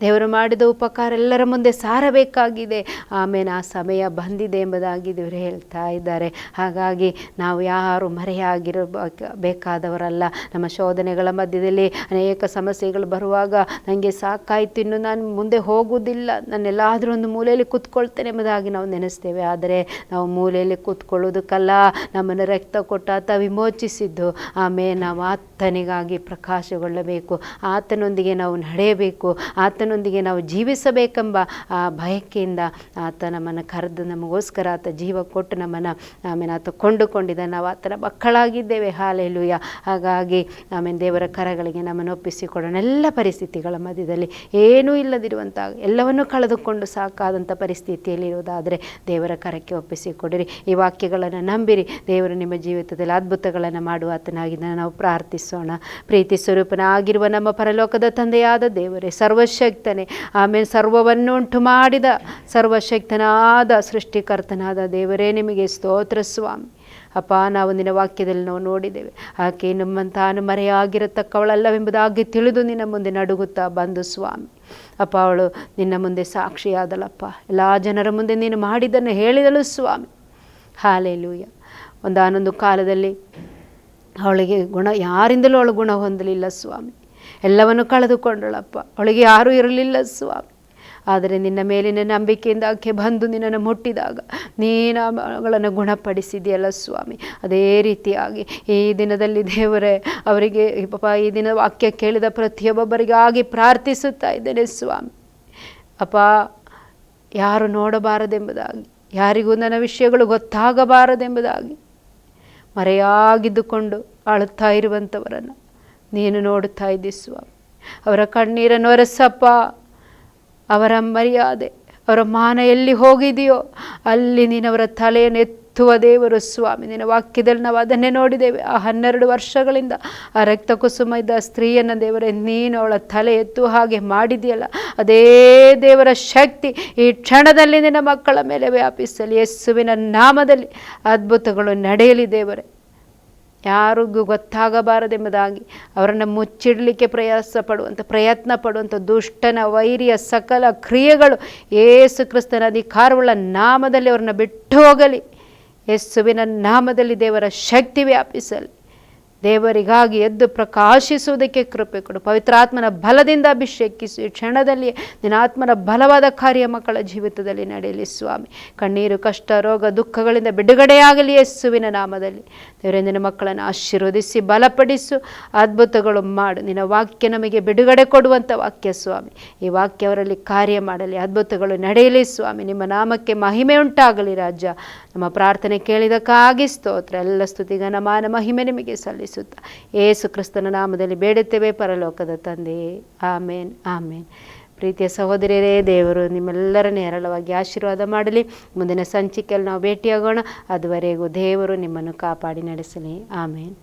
ದೇವರು ಮಾಡಿದ ಉಪಕಾರ ಎಲ್ಲರ ಮುಂದೆ ಸಾರಬೇಕಾಗಿದೆ. ಆಮೇಲೆ ಆ ಸಮಯ ಬಂದಿದೆ ಎಂಬುದಾಗಿ ದೇವರು ಹೇಳ್ತಾ ಇದ್ದಾರೆ. ಹಾಗಾಗಿ ನಾವು ಯಾರು ಮರೆಯಾಗಿರಬೇಕಾದವರಲ್ಲ. ನಮ್ಮ ಶೋಧನೆಗಳ ಮಧ್ಯದಲ್ಲಿ ಅನೇಕ ಸಮಸ್ಯೆಗಳು ಬರುವಾಗ ನನಗೆ ಸಾಕಾಯಿತು, ಇನ್ನು ನಾನು ಮುಂದೆ ಹೋಗುವುದಿಲ್ಲ. ನಾನೆಲ್ಲಾದರೂ ಒಂದು ಮೂಲೆಯಲ್ಲಿ ಕೂತ್ಕೊಳ್ತೇನೆ ಎಂಬುದಾಗಿ ನಾವು ನೆನೆಸ್ತೇವೆ. ಆದರೆ ನಾವು ಮೂಲೆಯಲ್ಲಿ ಕೂತ್ಕೊಳ್ಳೋದಕ್ಕಲ್ಲ ನಮ್ಮನ್ನು ರಕ್ತ ಕೊಟ್ಟಾತ ಆತ ವಿಮೋಚಿಸಿದ್ದು. ಆಮೇಲೆ ನಾವು ಆತನಿಗಾಗಿ ಪ್ರಕಾಶಗೊಳ್ಳಬೇಕು. ಆತನೊಂದಿಗೆ ನಾವು ನಡೆಯಬೇಕು. ಆತನೊಂದಿಗೆ ನಾವು ಜೀವಿಸಬೇಕೆಂಬ, ಆ ಬಯಕೆಯಿಂದ ಆತ ನಮ್ಮನ್ನು ಕರೆದು ನಮಗೋಸ್ಕರ ಆತ ಜೀವ ಕೊಟ್ಟು ನಮ್ಮನ್ನು, ಆಮೇಲೆ ಆತ ಕೊಂಡುಕೊಂಡಿದ್ದ ನಾವು ಆತನ ಮಕ್ಕಳಾಗಿದ್ದೇವೆ. ಹಾಲೆಲುಯ. ಹಾಗಾಗಿ, ಆಮೇಲೆ ದೇವರ ಕರಗಳಿಗೆ ನಮ್ಮನ್ನು ಒಪ್ಪಿಸಿಕೊಡೋಣ. ಎಲ್ಲ ಪರಿಸ್ಥಿತಿಗಳ ಮಧ್ಯದಲ್ಲಿ ಏನೂ ಇಲ್ಲದಿರುವಂಥ, ಎಲ್ಲವನ್ನೂ ಕಳೆದುಕೊಂಡು ಸಾಕಾದಂಥ ಪರಿಸ್ಥಿತಿಯಲ್ಲಿರುವುದಾದರೆ ದೇವರ ಕರಕ್ಕೆ ಒಪ್ಪಿಸಿಕೊಡಿರಿ. ಈ ವಾಕ್ಯಗಳನ್ನು ನಂಬಿರಿ. ದೇವರು ನಿಮ್ಮ ಜೀವಿತದಲ್ಲಿ ಅದ್ಭುತಗಳನ್ನು ಮಾಡುವ ಆತನಾಗಿದ್ದ ನಾವು ಪ್ರಾರ್ಥಿಸೋಣ. ಪ್ರೀತಿ ಸ್ವರೂಪನಾಗಿರುವ ನಮ್ಮ ಪರಲೋಕದ ತಂದೆಯಾದ ದೇವರೇ ಸರ್ವಶಕ್ತನೇ. ಆಮೇಲೆ ಸರ್ವವನ್ನುಂಟು ಮಾಡಿದ ಸರ್ವಶಕ್ತನಾದ ಸೃಷ್ಟಿಕರ್ತನಾದ ದೇವರೇ ನಿಮಗೆ ಸ್ತೋತ್ರ ಸ್ವಾಮಿ. ಅಪ್ಪ, ನಾವು ನಿನ್ನ ವಾಕ್ಯದಲ್ಲಿ ನಾವು ನೋಡಿದ್ದೇವೆ. ಆಕೆ ನಮ್ಮಂತಾನು ಮರೆಯಾಗಿರತಕ್ಕವಳಲ್ಲವೆಂಬುದಾಗಿ ತಿಳಿದು ನಿನ್ನ ಮುಂದೆ ನಡುಗುತ್ತಾ ಬಂದು ಸ್ವಾಮಿ. ಅಪ್ಪ, ಅವಳು ನಿನ್ನ ಮುಂದೆ ಸಾಕ್ಷಿಯಾದಳಪ್ಪ. ಎಲ್ಲ ಜನರ ಮುಂದೆ ನೀನು ಮಾಡಿದ್ದನ್ನು ಹೇಳಿದಳು ಸ್ವಾಮಿ. ಹಾಲೆಲೂಯ ಒಂದಾನೊಂದು ಕಾಲದಲ್ಲಿ ಅವಳಿಗೆ ಗುಣ, ಯಾರಿಂದಲೂ ಅವಳು ಗುಣ ಹೊಂದಲಿಲ್ಲ ಸ್ವಾಮಿ. ಎಲ್ಲವನ್ನು ಕಳೆದುಕೊಂಡಳಪ್ಪ. ಅವಳಿಗೆ ಯಾರೂ ಇರಲಿಲ್ಲ ಸ್ವಾಮಿ. ಆದರೆ ನಿನ್ನ ಮೇಲಿನ ನಂಬಿಕೆಯಿಂದ ಆಕೆ ಬಂದು ನಿನ್ನನ್ನು ಮುಟ್ಟಿದಾಗ ನೀನು ಅವಳನ್ನು ಗುಣಪಡಿಸಿದೆಯಲ್ಲ ಸ್ವಾಮಿ. ಅದೇ ರೀತಿಯಾಗಿ ಈ ದಿನದಲ್ಲಿ ದೇವರೇ, ಅವರಿಗೆ ಪಾಪ ಈ ದಿನ ವಾಕ್ಯ ಕೇಳಿದ ಪ್ರತಿಯೊಬ್ಬೊಬ್ಬರಿಗಾಗಿ ಪ್ರಾರ್ಥಿಸುತ್ತಾ ಇದ್ದೇನೆ ಸ್ವಾಮಿ. ಅಪ್ಪ, ಯಾರು ನೋಡಬಾರದೆಂಬುದಾಗಿ, ಯಾರಿಗೂ ನನ್ನ ವಿಷಯಗಳು ಗೊತ್ತಾಗಬಾರದೆಂಬುದಾಗಿ ಮರೆಯಾಗಿದ್ದುಕೊಂಡು ಅಳುತ್ತಾ ಇರುವಂಥವರನ್ನು ನೀನು ನೋಡುತ್ತಾ ಇದ್ದಿ ಸ್ವಾಮಿ. ಅವರ ಕಣ್ಣೀರನ್ನು ಒರೆಸಪ್ಪ. ಅವರ ಮರ್ಯಾದೆ, ಅವರ ಮಾನ ಎಲ್ಲಿ ಹೋಗಿದೆಯೋ ಅಲ್ಲಿ ನೀನವರ ತಲೆಯನ್ನು ಎತ್ತುವ ದೇವರು ಸ್ವಾಮಿ. ನಿನ್ನ ವಾಕ್ಯದಲ್ಲಿ ನಾವು ಅದನ್ನೇ ನೋಡಿದ್ದೇವೆ. ಆ ಹನ್ನೆರಡು ವರ್ಷಗಳಿಂದ ಆ ರಕ್ತ ಕುಸುಮ ಇದ್ದ ಸ್ತ್ರೀಯನ್ನು ದೇವರೇ, ನೀನು ಅವಳ ತಲೆ ಎತ್ತುವ ಹಾಗೆ ಮಾಡಿದೆಯಲ್ಲ ಅದೇ ದೇವರ ಶಕ್ತಿ ಈ ಕ್ಷಣದಲ್ಲಿ ನಿನ್ನ ಮಕ್ಕಳ ಮೇಲೆ ವ್ಯಾಪಿಸಲಿ. ಯಸ್ಸುವಿನ ನಾಮದಲ್ಲಿ ಅದ್ಭುತಗಳು ನಡೆಯಲಿ ದೇವರೇ. ಯಾರಿಗೂ ಗೊತ್ತಾಗಬಾರದೆಂಬುದಾಗಿ ಅವರನ್ನು ಮುಚ್ಚಿಡಲಿಕ್ಕೆ ಪ್ರಯಾಸ ಪಡುವಂಥ ಪ್ರಯತ್ನ ಪಡುವಂಥ ದುಷ್ಟನ ವೈರಿಯ ಸಕಲ ಕ್ರಿಯೆಗಳು ಏಸು ಕ್ರಿಸ್ತನ ಅಧಿಕಾರವುಳ್ಳ ನಾಮದಲ್ಲಿ ಅವರನ್ನು ಬಿಟ್ಟು ಹೋಗಲಿ ಯೇಸುವಿನ ನಾಮದಲ್ಲಿ ದೇವರ ಶಕ್ತಿ ವ್ಯಾಪಿಸಲಿ. ದೇವರಿಗಾಗಿ ಎದ್ದು ಪ್ರಕಾಶಿಸುವುದಕ್ಕೆ ಕೃಪೆ ಕೊಡು. ಪವಿತ್ರಾತ್ಮನ ಬಲದಿಂದ ಅಭಿಷೇಕಿಸು. ಈ ಕ್ಷಣದಲ್ಲಿ ನಿನ್ನ ಆತ್ಮನ ಬಲವಾದ ಕಾರ್ಯ ಮಕ್ಕಳ ಜೀವಿತದಲ್ಲಿ ನಡೆಯಲಿ ಸ್ವಾಮಿ. ಕಣ್ಣೀರು, ಕಷ್ಟ, ರೋಗ, ದುಃಖಗಳಿಂದ ಬಿಡುಗಡೆಯಾಗಲಿ ಯೇಸುವಿನ ನಾಮದಲ್ಲಿ. ದೇವರೇ ಮಕ್ಕಳನ್ನು ಆಶೀರ್ವದಿಸಿ, ಬಲಪಡಿಸು. ಅದ್ಭುತಗಳು ಮಾಡು. ನಿನ್ನ ವಾಕ್ಯ ನಮಗೆ ಬಿಡುಗಡೆ ಕೊಡುವಂಥ ವಾಕ್ಯ ಸ್ವಾಮಿ. ಈ ವಾಕ್ಯ ಅವರಲ್ಲಿ ಕಾರ್ಯ ಮಾಡಲಿ. ಅದ್ಭುತಗಳು ನಡೆಯಲಿ ಸ್ವಾಮಿ. ನಿಮ್ಮ ನಾಮಕ್ಕೆ ಮಹಿಮೆ ಉಂಟಾಗಲಿ ರಾಜ್ಯ ನಮ್ಮ ಪ್ರಾರ್ಥನೆ ಕೇಳಿದಕ್ಕಾಗಿ ಸ್ತೋತ್ರ. ಎಲ್ಲ ಸ್ತುತಿಗನ ಮಾನ ಮಹಿಮೆ ನಿಮಗೆ ಸಲ್ಲಿಸುತ್ತಾ. ಏಸು ಕ್ರಿಸ್ತನ ನಾಮದಲ್ಲಿ ಬೇಡುತ್ತೇವೆ ಪರಲೋಕದ ತಂದೆ. ಆಮೇನ್ ಆಮೇನ್. ಪ್ರೀತಿಯ ಸಹೋದರಿಯರೇ, ದೇವರು ನಿಮ್ಮೆಲ್ಲರ ಹೇರಳವಾಗಿ ಆಶೀರ್ವಾದ ಮಾಡಲಿ. ಮುಂದಿನ ಸಂಚಿಕೆಯಲ್ಲಿ ನಾವು ಭೇಟಿಯಾಗೋಣ. ಅದುವರೆಗೂ ದೇವರು ನಿಮ್ಮನ್ನು ಕಾಪಾಡಿ ನಡೆಸಲಿ. ಆಮೇನ್.